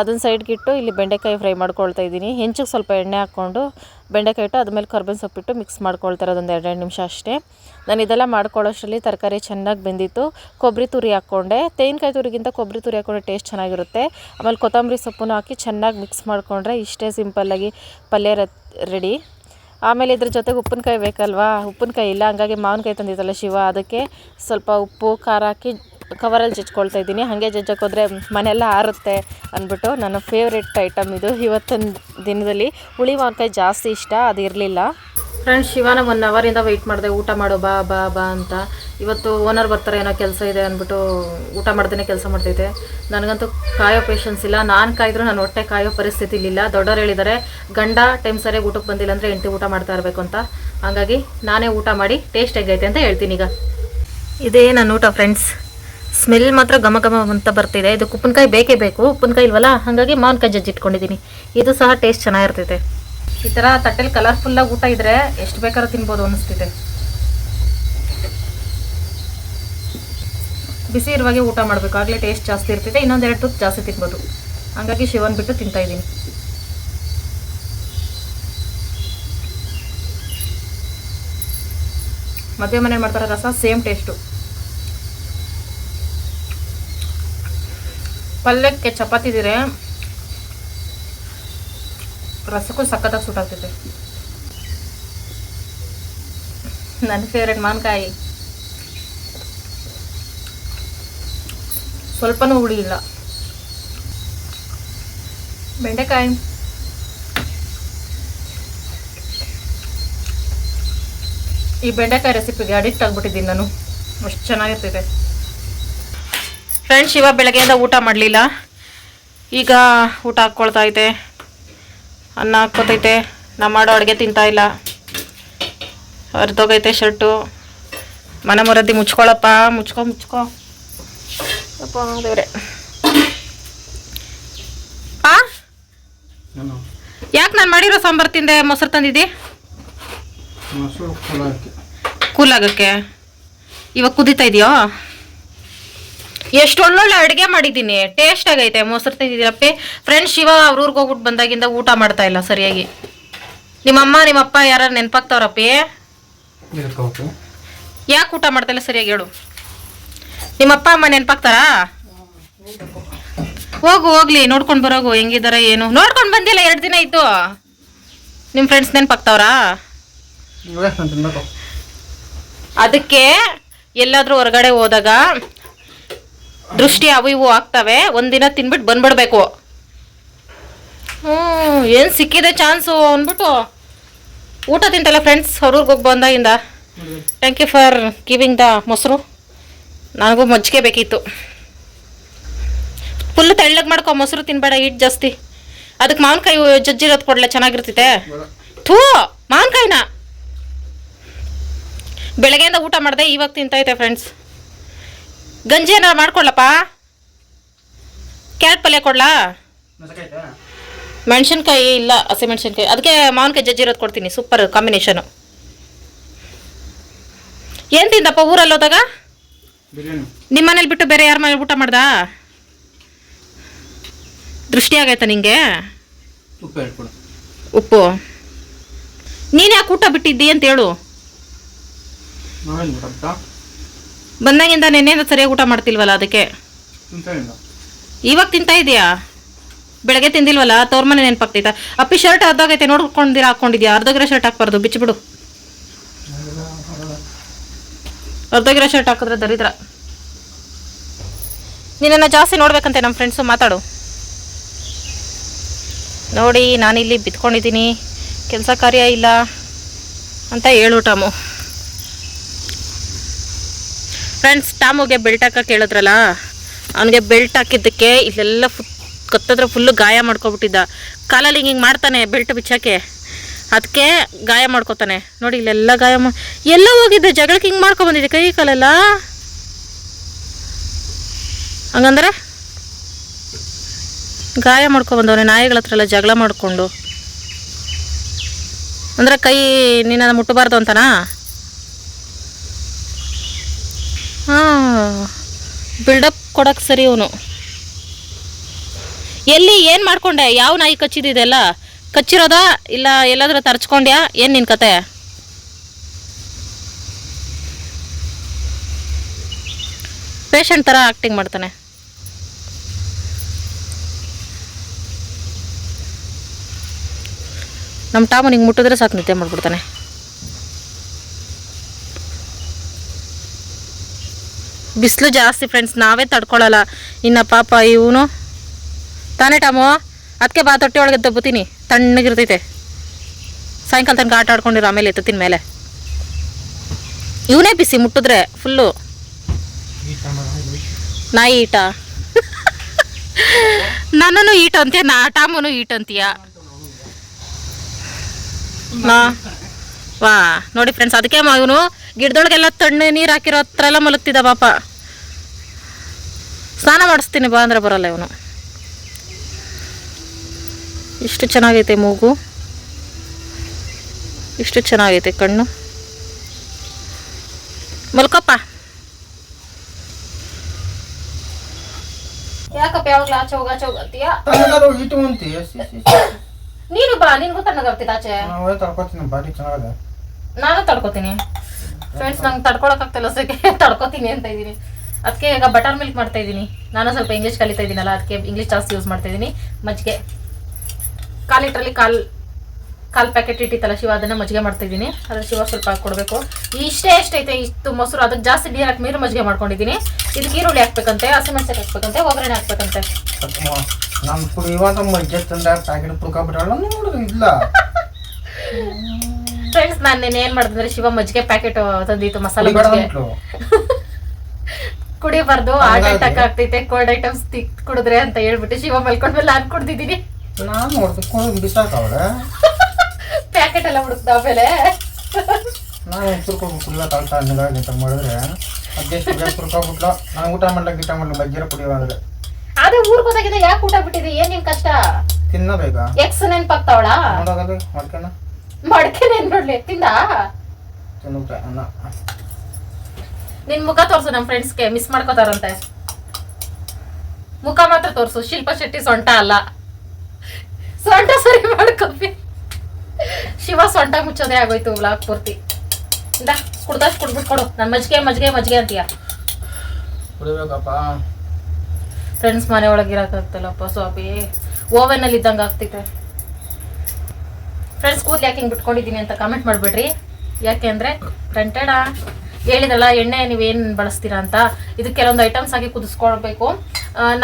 ಅದನ್ನು ಸೈಡ್ಗಿಟ್ಟು ಇಲ್ಲಿ ಬೆಂಡೆಕಾಯಿ ಫ್ರೈ ಮಾಡ್ಕೊಳ್ತಾ ಇದ್ದೀನಿ. ಹೆಂಚಿಗೆ ಸ್ವಲ್ಪ ಎಣ್ಣೆ ಹಾಕ್ಕೊಂಡು ಬೆಂಡೆಕಾಯಿ ಇಟ್ಟು ಅದ್ಮೇಲೆ ಕರ್ಬೇವಿನ ಸೊಪ್ಪಿಟ್ಟು ಮಿಕ್ಸ್ ಮಾಡ್ಕೊಳ್ತಾರೆ ಅದೊಂದು ಎರಡೆರಡು ನಿಮಿಷ ಅಷ್ಟೇ. ನಾನು ಇದೆಲ್ಲ ಮಾಡ್ಕೊಳ್ಳೋಷ್ಟರಲ್ಲಿ ತರಕಾರಿ ಚೆನ್ನಾಗಿ ಬೆಂದಿತ್ತು. ಕೊಬ್ಬರಿ ತುರಿ ಹಾಕ್ಕೊಂಡೆ ತೆಂಗಿನಕಾಯಿ ತುರಿಗಿಂತ ಕೊಬ್ಬರಿ ತುರಿ ಹಾಕ್ಕೊಂಡ್ರೆ ಟೇಸ್ಟ್ ಚೆನ್ನಾಗಿರುತ್ತೆ. ಆಮೇಲೆ ಕೊತ್ತಂಬರಿ ಸೊಪ್ಪನ್ನು ಹಾಕಿ ಚೆನ್ನಾಗಿ ಮಿಕ್ಸ್ ಮಾಡಿಕೊಂಡ್ರೆ ಇಷ್ಟೇ ಸಿಂಪಲ್ಲಾಗಿ ಪಲ್ಯ ರೆಡಿ ಆಮೇಲೆ ಇದ್ರ ಜೊತೆಗೆ ಉಪ್ಪಿನಕಾಯಿ ಬೇಕಲ್ವಾ? ಉಪ್ಪಿನಕಾಯಿ ಇಲ್ಲ, ಹಂಗಾಗಿ ಮಾವಿನಕಾಯಿ ತಂದಿದ್ದಲ್ಲ ಶಿವ, ಅದಕ್ಕೆ ಸ್ವಲ್ಪ ಉಪ್ಪು, ಖಾರ ಹಾಕಿ ಕವರಲ್ಲಿ ಜಜ್ಕೊಳ್ತಾ ಇದ್ದೀನಿ. ಹಾಗೆ ಜಜ್ಜಕ್ಕೆ ಹೋದರೆ ಮನೆಯೆಲ್ಲ ಆರುತ್ತೆ ಅಂದ್ಬಿಟ್ಟು ನನ್ನ ಫೇವ್ರೆಟ್ ಐಟಮ್ ಇದು. ಇವತ್ತಿನ ದಿನದಲ್ಲಿ ಹುಳಿ ಮಾವಿನಕಾಯಿ ಜಾಸ್ತಿ ಇಷ್ಟ, ಅದು ಇರಲಿಲ್ಲ. ಫ್ರೆಂಡ್ಸ್ ಶಿವನ ಒನ್ ಅವರಿಂದ ವೆಯ್ಟ್ ಮಾಡಿದೆ, ಊಟ ಮಾಡು, ಬಾ ಬಾ ಬಾ ಅಂತ. ಇವತ್ತು ಓನರ್ ಬರ್ತಾರೆ, ಏನೋ ಕೆಲಸ ಇದೆ ಅಂದ್ಬಿಟ್ಟು ಊಟ ಮಾಡ್ದೇ ಕೆಲಸ ಮಾಡ್ತೈತೆ. ನನಗಂತೂ ಕಾಯೋ ಪೇಷನ್ಸ್ ಇಲ್ಲ. ನಾನು ಕಾಯ್ದ್ರು ನಾನು ಹೊಟ್ಟೆ ಕಾಯೋ ಪರಿಸ್ಥಿತಿ ಇಲ್ಲ ದೊಡ್ಡವ್ರು ಹೇಳಿದ್ದಾರೆ ಗಂಡ ಟೈಮ್ ಸರಿಯಾಗಿ ಊಟಕ್ಕೆ ಬಂದಿಲ್ಲ ಅಂದರೆ ಹೆಂಡತಿ ಊಟ ಮಾಡ್ತಾ ಇರಬೇಕು ಅಂತ. ಹಾಗಾಗಿ ನಾನೇ ಊಟ ಮಾಡಿ ಟೇಸ್ಟ್ ಹೇಗೈತೆ ಅಂತ ಹೇಳ್ತೀನಿ ಈಗ. ಇದೇ ನನ್ನ ಊಟ ಫ್ರೆಂಡ್ಸ್ ಸ್ಮೆಲ್ ಮಾತ್ರ ಘಮ ಘಮ ಅಂತ ಬರ್ತಿದೆ. ಇದು ಉಪ್ಪಿನಕಾಯಿ ಬೇಕೇ ಬೇಕು. ಉಪ್ಪಿನಕಾಯಿ ಇಲ್ವಲ್ಲ? ಹಾಗಾಗಿ ಮಾವಿನಕಾಯಿ ಜಜ್ಜಿ ಇಟ್ಕೊಂಡಿದ್ದೀನಿ ಇದು ಸಹ ಟೇಸ್ಟ್ ಚೆನ್ನಾಗಿರ್ತೈತೆ. ಈ ಥರ ತಟ್ಟೆಲಿ ಕಲರ್ಫುಲ್ಲಾಗಿ ಊಟ ಇದ್ರೆ ಎಷ್ಟು ಬೇಕಾದ್ರೂ ತಿನ್ಬೋದು ಅನಿಸ್ತಿದೆ. ಬಿಸಿ ಇರುವಾಗೆ ಊಟ ಮಾಡಬೇಕು. ಆಗಲೇ ಟೇಸ್ಟ್ ಜಾಸ್ತಿ ಇರ್ತಿದೆ ಇನ್ನೊಂದೆರಡು ತುತ್ತು ಜಾಸ್ತಿ ತಿನ್ಬೋದು. ಹಾಗಾಗಿ ಶಿವನ್ ಬಿಟ್ಟು ತಿಂತಾ ಇದ್ದೀನಿ. ಮದುವೆ ಮನೆ ಮಾಡ್ತಾರೆ ರಸ, ಸೇಮ್ ಟೇಸ್ಟು ಪಲ್ಯಕ್ಕೆ ಚಪಾತಿ ರಸಕ್ಕೂ ಸಖತ್ತಾಗಿ ಸುಟ್ಟಾಗ್ತೈತೆ ನನ್ನ ಫೇವ್ರೆಟ್ ಮಾನ್ಕಾಯಿ ಸ್ವಲ್ಪನೂ ಹುಳಿ ಇಲ್ಲ ಬೆಂಡೆಕಾಯಿ. ಈ ಬೆಂಡೆಕಾಯಿ ರೆಸಿಪಿಗೆ ಅಡಿಕ್ಟ್ ಆಗಿಬಿಟ್ಟಿದ್ದೀನಿ ನಾನು. ಅಷ್ಟು ಚೆನ್ನಾಗಿರ್ತೈತೆ. ಫ್ರೆಂಡ್ಸ್ ಇವಾಗ ಬೆಳಗ್ಗೆಯಿಂದ ಊಟ ಮಾಡಲಿಲ್ಲ. ಈಗ ಊಟ ಹಾಕ್ಕೊಳ್ತಾ ಐತೆ ಅನ್ನ ಹಾಕ್ಕೊತೈತೆ. ನಾ ಮಾಡೋ ಅಡುಗೆ ತಿಂತಾ ಇಲ್ಲ. ಹೊರತೋಗೈತೆ ಶರ್ಟು. ಮನೆ ಮುರದ್ದಿ ಮುಚ್ಕೊಳಪ್ಪ. ಮುಚ್ಕೊ ಮುಚ್ಕೊ. ಅಪ್ಪ ದೇವ್ರೆ. ಪಾ ಯಾಕೆ ನಾನು ಮಾಡಿರೋ ಸಾಂಬಾರು ತಿಂದೆ ಮೊಸರು ತಂದಿದ್ದಿ? ಮೊಸರು ಹೊಲಕ್ಕೆ ಕೂಲ್ ಆಗಕ್ಕೆ. ಇವಾಗ ಕುದೀತಾ ಇದೆಯೋ? ಎಷ್ಟು ಒಳ್ಳೊಳ್ಳೆ ಅಡುಗೆ ಮಾಡಿದ್ದೀನಿ. ಟೇಸ್ಟ್ ಆಗೈತೆ ಮೊಸರು ತಿಂದಿದ್ದೀರಪ್ಪಿ ಫ್ರೆಂಡ್ಸ್ ಶಿವ ಅವ್ರ ಊರಿಗೆ ಹೋಗ್ಬಿಟ್ಟು ಬಂದಾಗಿಂದ ಊಟ ಮಾಡ್ತಾ ಇಲ್ಲ ಸರಿಯಾಗಿ. ನಿಮ್ಮಮ್ಮ ನಿಮ್ಮಪ್ಪ ಯಾರು ನೆನಪಾಗ್ತಾವ್ರಪ್ಪ ಯಾಕೆ ಊಟ ಮಾಡ್ತಾ ಇಲ್ಲ? ಸರಿಯಾಗಿ ಹೇಳು. ನಿಮ್ಮಪ್ಪ ಅಮ್ಮ ನೆನಪಾಗ್ತಾರ? ಹೋಗು ಹೋಗ್ಲಿ ನೋಡ್ಕೊಂಡು ಬರೋಗು ಹೆಂಗಿದಾರ ಏನು? ನೋಡ್ಕೊಂಡು ಬಂದಿಲ್ಲ ಎರಡು ದಿನ ಆಯ್ತು. ನಿಮ್ಮ ಫ್ರೆಂಡ್ಸ್ ನೆನ್ಪಾಗ್ತಾವ್ರಾ? ಅದಕ್ಕೆ ಎಲ್ಲಾದರೂ ಹೊರಗಡೆ ಹೋದಾಗ ದೃಷ್ಟಿ ಅವು ಇವು ಆಗ್ತವೆ, ಒಂದಿನ ತಿನ್ಬಿಟ್ಟು ಬಂದ್ಬಿಡ್ಬೇಕು. ಹ್ಞೂ ಏನು ಸಿಕ್ಕಿದೆ ಚಾನ್ಸು ಅಂದ್ಬಿಟ್ಟು ಊಟ ತಿಂತಲ್ಲ ಫ್ರೆಂಡ್ಸ್ ಅವ್ರಿಗೆ ಹೋಗಿ ಬಂದಾಗಿಂದ. Thank you for giving the ಮೊಸರು. ನನಗೂ ಮಜ್ಜಿಗೆ ಬೇಕಿತ್ತು. ಫುಲ್ ತೆಳ್ಳಗೆ ಮಾಡ್ಕೊ, ಮೊಸರು ತಿನ್ಬೇಡ ಹಿಟ್ಟು ಜಾಸ್ತಿ. ಅದಕ್ಕೆ ಮಾವಿನಕಾಯಿ ಜಜ್ಜಿರೋದು ಕೊಡ್ಲೆ ಚೆನ್ನಾಗಿರ್ತೈತೆ ಥೂ, ಮಾವಿನಕಾಯಿನ. ಬೆಳಗ್ಗೆಯಿಂದ ಊಟ ಮಾಡಿದೆ, ಇವಾಗ ತಿಂತೈತೆ ಫ್ರೆಂಡ್ಸ್ ಗಂಜಿ ಏನಾರ ಮಾಡ್ಕೊಳ್ಳಪ್ಪ ಕ್ಯಾರೆಟ್ ಪಲ್ಯ ಕೊಡ್ಲಾ? ಮೆಣಸಿನ್ಕಾಯಿ ಇಲ್ಲ ಹಸಿ ಮೆಣಸಿನ್ಕಾಯಿ. ಅದಕ್ಕೆ ಮಾವಿನಕಾಯಿ ಜಜ್ಜಿರೋದು ಕೊಡ್ತೀನಿ ಸೂಪರ್ ಕಾಂಬಿನೇಷನು ಏನು ತಿಂದಪ್ಪ ಊರಲ್ಲಿ ಹೋದಾಗ? ನಿಮ್ಮ ಮನೇಲಿ ಬಿಟ್ಟು ಬೇರೆ ಯಾರ ಮನೇಲಿ ಊಟ ಮಾಡ್ದ? ದೃಷ್ಟಿ ಆಗೈತಾ ನಿಂಗೆ? ಉಪ್ಪು ನೀನ್ಯಾಕೆ ಉಪ್ಪು. ನೀನು ಯಾಕೆ ಊಟ ಬಿಟ್ಟಿದ್ದಿ ಅಂತ ಹೇಳು. ಬಂದಾಗಿಂದ ನೆನ್ನೆಯಿಂದ ಸರಿಯಾಗಿ ಊಟ ಮಾಡ್ತಿಲ್ವಲ್ಲ ಅದಕ್ಕೆ? ಇವಾಗ ತಿಂತಾ ಇದೆಯಾ? ಬೆಳಗ್ಗೆ ತಿಂದಿಲ್ವಲ್ಲ? ತೋರ್ ಮನೆ ನೆನಪಾಗ್ತೈತ ಅಪ್ಪಿ ಶರ್ಟ್ ಅರ್ಧೋಗೈತೆ ನೋಡ್ಕೊಂಡಿರ ಹಾಕೊಂಡಿದ್ಯಾ? ಅರ್ಧಗಿರೋ ಶರ್ಟ್ ಹಾಕ್ಬಾರ್ದು ಬಿಚ್ಚಿಬಿಡು ಅರ್ಧಗಿರೋ ಶರ್ಟ್ ಹಾಕಿದ್ರೆ ದರಿದ್ರ. ನಿನ್ನನ್ನು ಜಾಸ್ತಿ ನೋಡ್ಬೇಕಂತೆ ನಮ್ಮ ಫ್ರೆಂಡ್ಸು ಮಾತಾಡು. ನೋಡಿ ನಾನಿಲ್ಲಿ ಬಿತ್ಕೊಂಡಿದ್ದೀನಿ. ಕೆಲಸ ಕಾರ್ಯ ಇಲ್ಲ ಅಂತ ಹೇಳು ಟಾಮು. ಫ್ರೆಂಡ್ಸ್ ಟಾಮುಗೆ ಬೆಲ್ಟ್ ಹಾಕಕ್ಕೆ ಹೇಳಿದ್ರಲ್ಲ ಅವನಿಗೆ ಬೆಲ್ಟ್ ಹಾಕಿದ್ದಕ್ಕೆ ಇಲ್ಲೆಲ್ಲ ಫು ಕತ್ತತ್ರ ಫುಲ್ಲು ಗಾಯ ಮಾಡ್ಕೊಬಿಟ್ಟಿದ್ದ. ಕಾಲಲ್ಲಿ ಹಿಂಗೆ ಹಿಂಗೆ ಮಾಡ್ತಾನೆ ಬೆಲ್ಟ್ ಬಿಚ್ಚಕ್ಕೆ ಅದಕ್ಕೆ ಗಾಯ ಮಾಡ್ಕೊತಾನೆ. ನೋಡಿ ಇಲ್ಲೆಲ್ಲ ಗಾಯ ಮಾ ಎಲ್ಲ ಹೋಗಿದ್ದೆ ಜಗಳಕ್ಕೆ ಹಿಂಗೆ ಮಾಡ್ಕೊಬಂದಿದ್ದೆ ಕೈ ಕಾಲೆಲ್ಲ. ಹಂಗಂದ್ರೆ ಗಾಯ ಮಾಡ್ಕೊಬಂದವನೆ ನಾಯಿಗಳ ಹತ್ರ ಎಲ್ಲ ಜಗಳ ಮಾಡಿಕೊಂಡು. ಅಂದರೆ ಕೈ ನಿನ್ನ ಮುಟ್ಟಬಾರ್ದು ಅಂತನಾ? ಹಾಂ. ಬಿಲ್ಡಪ್ ಕೊಡಕ್ಕೆ ಸರಿ ಅವನು. ಎಲ್ಲಿ ಏನು ಮಾಡ್ಕೊಂಡೆ? ಯಾವ ನಾಯಿ ಕಚ್ಚಿದಿದೆಲ್ಲ ಕಚ್ಚಿರೋದಾ? ಇಲ್ಲ ಎಲ್ಲಾದ್ರೂ ತರ್ಚ್ಕೊಂಡ್ಯಾ? ಏನು ನಿನ್ನ ಕತೆ? ಪೇಷಂಟ್ ಥರ ಆ್ಯಕ್ಟಿಂಗ್ ಮಾಡ್ತಾನೆ. ನಮ್ಮ ಟಾಮನಿಗೆ ನಿಂಗೆ ಮುಟ್ಟಿದ್ರೆ ಸಾಕು ನಿದ್ದೆ ಮಾಡ್ಬಿಡ್ತಾನೆ. ಬಿಸಿಲು ಜಾಸ್ತಿ ಫ್ರೆಂಡ್ಸ್ ನಾವೇ ತಡ್ಕೊಳ್ಳಲ್ಲ ಇನ್ನು ಪಾಪ ಇವನು. ತಾನೇ ಟಾಮು ಅದಕ್ಕೆ ಬಾ, ತೊಟ್ಟೆ ಒಳಗೆ ದಬ್ಬತೀನಿ ತಣ್ಣಗಿರ್ತೈತೆ. ಸಾಯಂಕಾಲ ತನಕ ಆಟ ಆಡ್ಕೊಂಡಿರೋ ಆಮೇಲೆ ಎತ್ತತಿನ ಮೇಲೆ. ಇವನೇ ಬಿಸಿ, ಮುಟ್ಟಿದ್ರೆ ಫುಲ್ಲು ನಾಯಿ ಈಟ. ನಾನು ಈಟ್ ಅಂತೀಯ? ನಾ, ಟಾಮನು ಈಟ್ ಅಂತೀಯ? ನಾ. ವಾ, ನೋಡಿ ಫ್ರೆಂಡ್ಸ್ ಅದಕ್ಕೆ ಇವನು ಗಿಡದೊಳಗೆಲ್ಲ ತಣ್ಣೆ ನೀರು ಹಾಕಿರೋ ಹತ್ರ ಎಲ್ಲ ಮಲಗ್ತಿದ್ದ ಪಾಪ. ಸ್ನಾನ ಮಾಡಿಸ್ತೀನಿ ಬಾ ಅಂದ್ರೆ ಬರಲ್ಲ ಇವನು. ಇಷ್ಟು ಚೆನ್ನಾಗೈತೆ ಮೂಗು. ಇಷ್ಟು ಚೆನ್ನಾಗೈತೆ ಕಣ್ಣು. ಮಲ್ಕಪ್ಪ. ಯಾಕಪ್ಪ ಯಾವಾಗ್ಲೂ ಆಚೆ ಹೋಗ ಆಚೆ ಹೋಗತ್ತೀಯ ನೀನು ಬಾ ನಿನ್ಗೂ ತಣ್ಣಗಾಗ್ತಿದ್ದ ಆಚೆ. ತಡ್ಕೋತೀನಿ ತಡ್ಕೊತೀನಿ ಬಾರಿ ಚೆನ್ನಾಗದ ನಾನು ತಡ್ಕೊತೀನಿ. ಫ್ರೆಂಡ್ಸ್ ನಂಗೆ ತಡ್ಕೊಳಕ್ಕಾಗ್ತಿಲ್ಲ ಸಕ್ಕೆ ತಡ್ಕೊತೀನಿ ಅಂತ ಇದ್ದೀನಿ. ಅದಕ್ಕೆ ಈಗ ಬಟರ್ ಮಿಲ್ಕ್ ಮಾಡ್ತಾ ಇದ್ದೀನಿ. ನಾನು ಸ್ವಲ್ಪ ಇಂಗ್ಲೀಷ್ ಕಲಿತಾ ಇದ್ದೀನಲ್ಲ ಅದಕ್ಕೆ ಇಂಗ್ಲೀಷ್ ಜಾಸ್ತಿ ಯೂಸ್ ಮಾಡ್ತಾ ಇದ್ದೀನಿ. ಮಜ್ಜಿಗೆ. ಕಾಲು ಲೀಟ್ರಲ್ಲಿ ಕಾಲು ಕಾಲು ಪ್ಯಾಕೆಟ್ ಇಟ್ಟಿತ್ತಲ್ಲ ಶಿವ ಅದನ್ನ ಮಜ್ಜಿಗೆ ಮಾಡ್ತಾ ಇದ್ದೀನಿ. ಅದ್ರ ಶಿವ ಸ್ವಲ್ಪ ಕೊಡಬೇಕು. ಇಷ್ಟೇ ಎಷ್ಟೈತೆ ಇಷ್ಟು ಮೊಸರು. ಅದಕ್ಕೆ ಜಾಸ್ತಿ ನೀರು ಹಾಕಿ ನೀರು ಮಜ್ಜಿಗೆ ಮಾಡ್ಕೊಂಡಿದ್ದೀನಿ. ಇದಕ್ಕೆ ಈರುಳ್ಳಿ ಹಾಕ್ಬೇಕಂತೆ ಹಸಿಮೆಣ್ಸಿಗೆ ಹಾಕ್ಬೇಕಂತೆ ಒಗ್ಗರಣೆ ಹಾಕ್ಬೇಕಂತೆ. ನಮ್ಮ ಇವಾಗ ಮಜ್ಜೆ ತಂದ ಪ್ಯಾಕೆಟ್ ಪುಕ್ಕ ಬಿಟ್ಟು ನೋಡಿದ್ರೆ ಇಲ್ಲ. ಫ್ರೆಂಡ್ಸ್ ನಾನು ನಿನ್ನೆ ಏನ್ ಮಾಡಿದ್ರೆ ಶಿವ ಮಜ್ಜಿಗೆ ಪ್ಯಾಕೆಟ್ ತಂದಿತ್ತು ಮಸಾಲೆ ಮಜ್ಜಿಗೆ. ಕುಡಿಬಾರ್ದು ಹಾರ್ಟ್? ಅಟ್ಯಾಕ್ ಆಗ್ತೈತೆ ಕೋಲ್ಡ್ ಐಟಮ್ಸ್ ಕುಡಿದ್ರೆ ಅಂತ ಹೇಳ್ಬಿಟ್ಟು ಶಿವ ಮಲ್ಕೊಂಡ್ಮೇಲೆ ನಾನು ಕುಡ್ದಿದ್ದೀನಿ. ಪ್ಯಾಕೆಟ್ ಎಲ್ಲ ಹುಡುಕ್ದ ಆಮೇಲೆ. ನಾನು ತಾಳ್ತಾ ಅಂತ ಮಾಡಿದ್ರೆ ಊಟ ಊಟ ಮಾಡ್ಲ ಬಜ್ಜಿರ ಕುಡಿಯುವ ಅಂದ್ರೆ ಅದೇ ಊರ್ಗ್ ಹೋದಾಗಿದೆ ಯಾಕೆ ಊಟ ಬಿಟ್ಟಿದೆ? ಏನ್ ನಿನ್ ಕಷ್ಟ? ತಿನ್ನಬೇಕಾ ಎಕ್ಸ್ ನೆನ್ಪಾಗ್ತಾವಳ? ಮಾಡ್ಕೊಣ ಮಡ್ಕೆ ನೆನ್ ನೋಡ್ಲಿ ತಿಂದ? ನಿನ್ ಮುಖ ತೋರ್ಸು ನಮ್ ಫ್ರೆಂಡ್ಸ್ಗೆ ಮಿಸ್ ಮಾಡ್ಕೋತಾರಂತೆ. ಮುಖ ಮಾತ್ರ ತೋರ್ಸು ಶಿಲ್ಪ ಶೆಟ್ಟಿ ಸೊಂಟ ಅಲ್ಲ. ಸೊಂಟ ಸರಿ ಮಾಡ್ಕೊಬಿ. ಶಿವ ಸೊಂಟ ಮುಚ್ಚೋದೇ ಆಗೋಯ್ತು ಬ್ಲಾಕ್ ಪೂರ್ತಿ. ಇಂದ ಕುಡ್ದಷ್ಟು ಕುಡ್ಬಿಟ್ಟು ಕೊಡು. ನನ್ ಮಜ್ಗೆ ಮಜ್ಗೆ ಮಜ್ಗೆ ಅಂತೀಯ. ಕುಡಿಬೇಕಪ್ಪ. ಫ್ರೆಂಡ್ಸ್ ಮನೆ ಒಳಗೆ ಇರಕ್ಕಾಗ್ತಲ್ಲಪ್ಪ ಸ್ವಾಮಿ. ಓವೆನ್ ಅಲ್ಲಿ ಇದ್ದಂಗೆ ಆಗ್ತೈತೆ. ಫ್ರೆಂಡ್ಸ್ ಕೂದಲು ಯಾಕೆ ಹಿಂಗೆ ಬಿಟ್ಕೊಂಡಿದ್ದೀನಿ ಅಂತ ಕಾಮೆಂಟ್ ಮಾಡಿಬಿಡ್ರಿ. ಯಾಕೆ ಅಂದರೆ ಟಂಟೆಡ ಹೇಳಿದಲ್ಲ, ಎಣ್ಣೆ ನೀವೇನು ಬಳಸ್ತೀರಾ ಅಂತ. ಇದು ಕೆಲವೊಂದು ಐಟಮ್ಸ್ ಆಗಿ ಕುದಿಸ್ಕೊಳ್ಬೇಕು.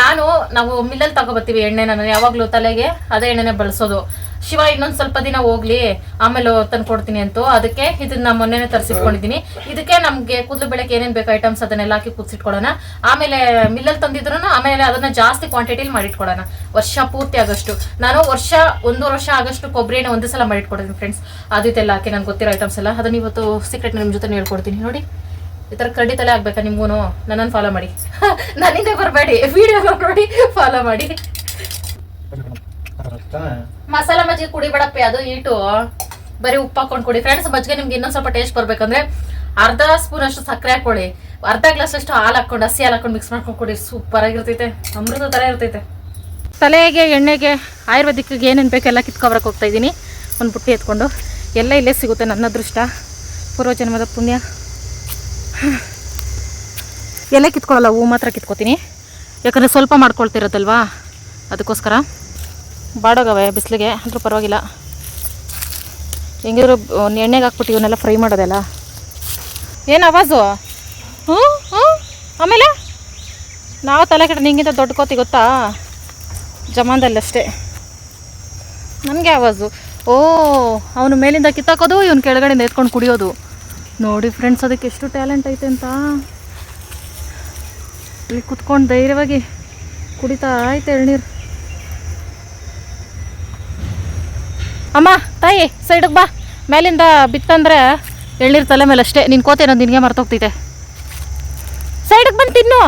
ನಾನು, ನಾವು ಮಿಲ್ಲಲ್ಲಿ ತಗೊಬರ್ತೀವಿ ಎಣ್ಣೆ ನಾನು ಯಾವಾಗಲೂ ತಲೆಗೆ ಅದೇ ಎಣ್ಣೆನೇ ಬಳಸೋದು. ಶಿವ ಇನ್ನೊಂದು ಸ್ವಲ್ಪ ದಿನ ಹೋಗ್ಲಿ, ಆಮೇಲೆ ತಂದು ಕೊಡ್ತೀನಿ ಅಂತ. ಅದಕ್ಕೆ ಇದನ್ನ ಮೊನ್ನೆ ತರಿಸಿಟ್ಕೊಂಡಿದ್ದೀನಿ. ಇದಕ್ಕೆ ನಮಗೆ ಕೂದಲು ಬೆಳಕ್ಕೆ ಏನೇನು ಬೇಕು ಐಟಮ್ಸ್ ಅದನ್ನೆಲ್ಲ ಹಾಕಿ ಕುದಿಸಿಟ್ಕೊಳ್ಳೋಣ. ಆಮೇಲೆ ಮಿಲ್ಲಲ್ಲಿ ತಂದಿದ್ರು ಆಮೇಲೆ ಅದನ್ನ ಜಾಸ್ತಿ ಕ್ವಾಂಟಿಟಿಲಿ ಮಾಡಿಟ್ಕೊಳ್ಳೋಣ. ವರ್ಷ ಪೂರ್ತಿ ಆಗಷ್ಟು. ನಾನು ವರ್ಷ ಒಂದೂವರೆ ವರ್ಷ ಆಗಷ್ಟು ಕೊಬ್ಬರಿ ಎಣ್ಣೆ ಒಂದೇ ಸಲ ಮಾಡಿಟ್ಕೊಡ್ತೀನಿ ಫ್ರೆಂಡ್ಸ್ ಆದಿತ್ತೆಲ್ಲ ಹಾಕಿ ನಂಗೆ ಗೊತ್ತಿರೋ ಐಟಮ್ಸ್ ಎಲ್ಲ. ಅದನ್ನ ಇವತ್ತು ಸೀಕ್ರೆಟ್ ನಿಮ್ಮ ಜೊತೆ ಹೇಳ್ಕೊಡ್ತೀನಿ. ನೋಡಿ, ಈ ಥರ ಖಂಡಿತಲೇ ಆಗ್ಬೇಕಾ ನಿಮ್ಗೂ ನನ್ನನ್ನು ಫಾಲೋ ಮಾಡಿ. ನನ್ನಿಂದ ಬರಬೇಡಿ. ವಿಡಿಯೋ ನೋಡಿ ಫಾಲೋ ಮಾಡಿ. ಮಸಾಲ ಮಜ್ಜಿಗೆ ಕುಡಿಬೇಡಪ್ಪಿ ಅದು ಈಟು. ಬರೀ ಉಪ್ಪು ಹಾಕೊಂಡು ಕುಡಿ. ಫ್ರೆಂಡ್ಸ್ ಮಜ್ಜಿಗೆ ನಿಮ್ಗೆ ಇನ್ನೊಂದು ಸ್ವಲ್ಪ ಟೇಸ್ಟ್ ಬರ್ಬೇಕಂದ್ರೆ ಅರ್ಧ ಸ್ಪೂನ್ ಅಷ್ಟು ಸಕ್ಕರೆ ಹಾಕೊಳ್ಳಿ ಅರ್ಧ ಗ್ಲಾಸ್ ಅಷ್ಟು ಹಾಲು ಹಾಕೊಂಡು ಹಸಿ ಹಾಲು ಹಾಕೊಂಡು ಮಿಕ್ಸ್ ಮಾಡ್ಕೊಂಡು ಕುಡಿ. ಸೂಪರ್ ಆಗಿರ್ತೈತೆ. ಅಮೃತ ಥರ ಇರ್ತೈತೆ. ತಲೆಗೆ, ಎಣ್ಣೆಗೆ ಆಯುರ್ವೇದಿಕ್ಗೆ ಏನೇನು ಬೇಕು ಎಲ್ಲ ಕಿತ್ಕೊಬರಕ್ಕೆ ಹೋಗ್ತಾ ಇದ್ದೀನಿ. ಒಂದು ಬುಟ್ಟಿ ಎತ್ಕೊಂಡು. ಎಲ್ಲ ಇಲ್ಲೇ ಸಿಗುತ್ತೆ ನನ್ನ ಅದೃಷ್ಟ ಪೂರ್ವಜನ್ಮದ ಪುಣ್ಯ. ಎಲ್ಲ ಕಿತ್ಕೊಳ್ಳಲ್ಲ ಹೂ ಮಾತ್ರ ಕಿತ್ಕೋತೀನಿ. ಯಾಕಂದರೆ ಸ್ವಲ್ಪ ಮಾಡ್ಕೊಳ್ತಿರೋದಲ್ವಾ ಅದಕ್ಕೋಸ್ಕರ. ಬಾಡೋಗವೆ, ಬಿಸಿಲಿಗೆ. ಅಂದರೂ ಪರವಾಗಿಲ್ಲ. ಹೆಂಗಿದ್ರು ಎಣ್ಣೆಗೆ ಹಾಕ್ಬಿಟ್ಟು ಇವನ್ನೆಲ್ಲ ಫ್ರೈ ಮಾಡೋದಲ್ಲ. ಏನು ಆವಾಜು? ಹ್ಞೂ ಹ್ಞೂ. ಆಮೇಲೆ? ನಾವು ತಲೆ ಕೆಟ್ಟ ನಿಂಗಿಂತ ದೊಡ್ಡ ಕೋತಿ ಗೊತ್ತಾ? ಅಷ್ಟೇ. ನನಗೆ ಆವಾಜು. ಓ, ಅವನು ಮೇಲಿಂದ ಕಿತ್ತಾಕೋದು, ಇವನು ಕೆಳಗಡೆಯಿಂದ ಎತ್ಕೊಂಡು ಕುಡಿಯೋದು. ನೋಡಿ ಫ್ರೆಂಡ್ಸ್ ಅದಕ್ಕೆ ಎಷ್ಟು ಟ್ಯಾಲೆಂಟ್ ಐತೆ ಅಂತ. ಇಲ್ಲಿ ಕುತ್ಕೊಂಡು ಧೈರ್ಯವಾಗಿ ಕುಡಿತಾ ಆಯ್ತು ಎಳ್ನೀರು. ಅಮ್ಮ, ತಾಯಿ ಸೈಡಿಗೆ ಬಾ. ಮೇಲಿಂದ ಬಿತ್ತಂದ್ರೆ ಎಳ್ನೀರು ತಲೆ ಮೇಲೆ ಅಷ್ಟೇ. ನಿನ್ನ ಕೋತೆ ನಾನು ನಿನಗೆ ಮರ್ತೋಗ್ತೈತೆ. ಸೈಡಿಗೆ ಬಂದು ತಿನ್ನು.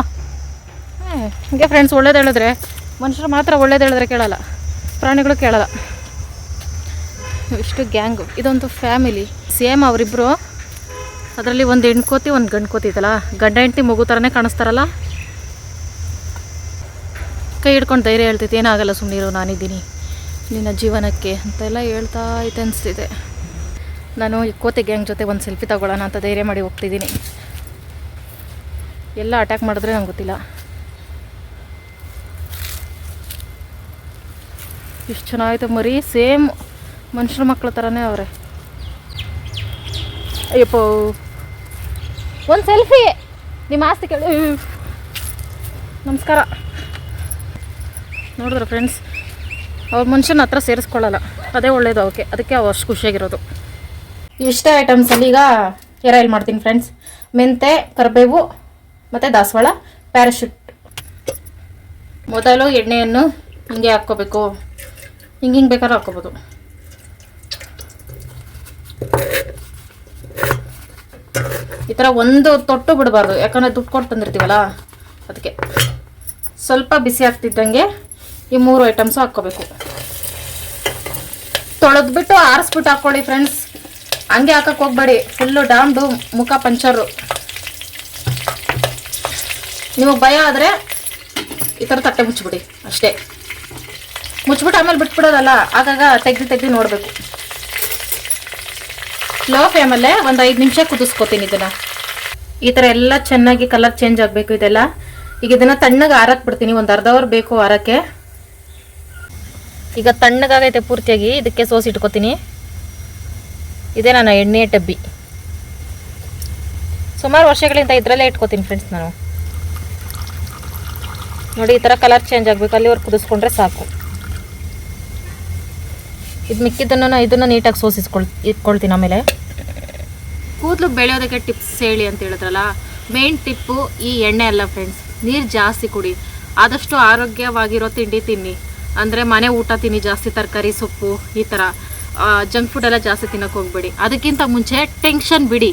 ಹಿಂಗೆ ಫ್ರೆಂಡ್ಸ್ ಒಳ್ಳೇದು ಹೇಳಿದ್ರೆ, ಮನುಷ್ಯರು ಮಾತ್ರ ಒಳ್ಳೇದು ಹೇಳಿದ್ರೆ ಕೇಳಲ್ಲ. ಪ್ರಾಣಿಗಳು ಕೇಳಲ್ಲ. ಇಷ್ಟು ಗ್ಯಾಂಗು ಇದೊಂದು ಫ್ಯಾಮಿಲಿ ಸೇಮ್ ಅವರಿಬ್ಬರು ಅದರಲ್ಲಿ ಒಂದು ಹೆಣ್ಕೋತಿ, ಒಂದು ಗಂಡು ಕೋತಿ ಇದಲ್ಲ. ಗಂಡ ಹೆಂಡತಿ ಮಗು ಥರನೇ ಕಾಣಿಸ್ತಾರಲ್ಲ? ಕೈ ಹಿಡ್ಕೊಂಡು ಧೈರ್ಯ ಹೇಳ್ತೈತಿ ಏನಾಗಲ್ಲ ಸುಮ್ಮನಿರು ನಾನಿದ್ದೀನಿ. ನಿನ್ನ ಜೀವನಕ್ಕೆ ಅಂತೆಲ್ಲ ಹೇಳ್ತಾ ಐತೆ ಅನಿಸ್ತಿದೆ. ನಾನು ಈ ಕೋತಿ ಗ್ಯಾಂಗ್ ಜೊತೆ ಒಂದು ಸೆಲ್ಫಿ ತಗೊಳ್ಳೋಣ ಅಂತ ಧೈರ್ಯ ಮಾಡಿ ಹೋಗ್ತಿದ್ದೀನಿ. ಎಲ್ಲ ಅಟ್ಯಾಕ್ ಮಾಡಿದ್ರೆ ನಂಗೆ ಗೊತ್ತಿಲ್ಲ. ಇಷ್ಟು ಚೆನ್ನಾಗೈತೆ ಮರಿ, ಸೇಮ್ ಮನುಷ್ಯರ ಮಕ್ಕಳ ಥರನೇ ಅವರೇ. ಅಯ್ಯಪ್ಪ. ಒಂದು ಸೆಲ್ಫಿ! ನಿಮ್ಮ ಆಸ್ತಿ ಕೇಳಿ. ನಮಸ್ಕಾರ. ನೋಡಿದ್ರ ಫ್ರೆಂಡ್ಸ್ ಅವ್ರ ಮನುಷ್ಯನ ಹತ್ರ ಸೇರಿಸ್ಕೊಳ್ಳಲ್ಲ. ಅದೇ ಒಳ್ಳೇದು ಅವಕ್ಕೆ ಅದಕ್ಕೆ ಅವು ಅಷ್ಟು ಖುಷಿಯಾಗಿರೋದು. ಇಷ್ಟೇ ಐಟಮ್ಸಲ್ಲಿ ಈಗ ಹೇರ್ ಆಯಿಲ್ ಮಾಡ್ತೀನಿ ಫ್ರೆಂಡ್ಸ್ ಮೆಂತೆ, ಕರಿಬೇವು ಮತ್ತು ದಾಸವಾಳ ಪ್ಯಾರಾಶೂಟ್ ಮೊದಲು ಎಣ್ಣೆಯನ್ನು ಹಿಂಗೆ ಹಾಕ್ಕೋಬೇಕು. ಹಿಂಗೆ ಹಿಂಗೆ ಬೇಕಾದ್ರೆ ಹಾಕ್ಕೋಬೋದು. ಈ ಥರ ಒಂದು ತೊಟ್ಟು ಬಿಡಬಾರ್ದು. ಯಾಕಂದರೆ ದುಡ್ಡು ಕೊಟ್ಟು ತಂದಿರ್ತೀವಲ್ಲ, ಅದಕ್ಕೆ. ಸ್ವಲ್ಪ ಬಿಸಿ ಆಗ್ತಿದ್ದಂಗೆ ಈ ಮೂರು ಐಟಮ್ಸು ಹಾಕ್ಕೋಬೇಕು. ತೊಳೆದ್ಬಿಟ್ಟು ಆರಿಸ್ಬಿಟ್ಟು ಹಾಕ್ಕೊಳ್ಳಿ ಫ್ರೆಂಡ್ಸ್ ಹಂಗೆ ಹಾಕಕ್ಕೆ ಹೋಗ್ಬೇಡಿ. ಫುಲ್ಲು ಡಾಮ್ಡು ಮುಖ ಪಂಚರು ನಿಮಗೆ ಭಯ ಆದರೆ ಈ ಥರ ತಟ್ಟೆ ಮುಚ್ಚಿಬಿಡಿ. ಅಷ್ಟೇ. ಮುಚ್ಚಿಬಿಟ್ಟು ಆಮೇಲೆ ಬಿಟ್ಬಿಡೋದಲ್ಲ, ಆಗಾಗ ತೆಗ್ದು ತೆಗ್ದು ನೋಡಬೇಕು. ಲೋ ಫ್ಲೇಮಲ್ಲೇ ಒಂದು ಐದು ನಿಮಿಷ ಕುದಿಸ್ಕೊತೀನಿ ಇದನ್ನು. ಈ ಥರ ಎಲ್ಲ ಚೆನ್ನಾಗಿ ಕಲರ್ ಚೇಂಜ್ ಆಗಬೇಕು ಇದೆಲ್ಲ. ಈಗ ಇದನ್ನು ತಣ್ಣಗೆ ಆರಕ್ಕೆ ಬಿಡ್ತೀನಿ. ಒಂದು ಅರ್ಧ ಅವರ್ ಬೇಕು ಆರಕ್ಕೆ. ಈಗ ತಣ್ಣಗಾಗೈತೆ ಪೂರ್ತಿಯಾಗಿ, ಇದಕ್ಕೆ ಸೋಸಿ ಇಟ್ಕೋತೀನಿ. ಇದೇ ನನ್ನ ಎಣ್ಣೆ ಡಬ್ಬಿ. ಸುಮಾರು ವರ್ಷಗಳಿಂದ ಇದರಲ್ಲೇ ಇಟ್ಕೋತೀನಿ ಫ್ರೆಂಡ್ಸ್ ನಾನು. ನೋಡಿ, ಈ ಥರ ಕಲರ್ ಚೇಂಜ್ ಆಗಬೇಕು. ಅಲ್ಲಿವರೆಗೆ ಕುದಿಸ್ಕೊಂಡ್ರೆ ಸಾಕು. ಇದು ಮಿಕ್ಕಿದ್ದನ್ನು ನಾನು ಇದನ್ನು ನೀಟಾಗಿ ಸೋಸಿಸ್ಕೊಳ್ ಇಟ್ಕೊಳ್ತೀನಿ ಆಮೇಲೆ. ಕೂದಲು ಬೆಳೆಯೋದಕ್ಕೆ ಟಿಪ್ಸ್ ಹೇಳಿ ಅಂತ ಹೇಳಿದ್ರಲ್ಲ ಮೇನ್ ಟಿಪ್ಪು ಈ ಎಣ್ಣೆ ಅಲ್ಲ ಫ್ರೆಂಡ್ಸ್ ನೀರು ಜಾಸ್ತಿ ಕುಡಿ. ಆದಷ್ಟು ಆರೋಗ್ಯವಾಗಿರೋ ತಿಂಡಿ ತಿನ್ನಿ. ಅಂದರೆ ಮನೆ ಊಟ ತಿನ್ನಿ, ಜಾಸ್ತಿ ತರಕಾರಿ, ಸೊಪ್ಪು, ಈ ಥರ ಜಂಕ್ ಫುಡ್ ಎಲ್ಲ ಜಾಸ್ತಿ ತಿನ್ನೋಕೆ ಹೋಗ್ಬೇಡಿ. ಅದಕ್ಕಿಂತ ಮುಂಚೆ ಟೆನ್ಷನ್ ಬಿಡಿ.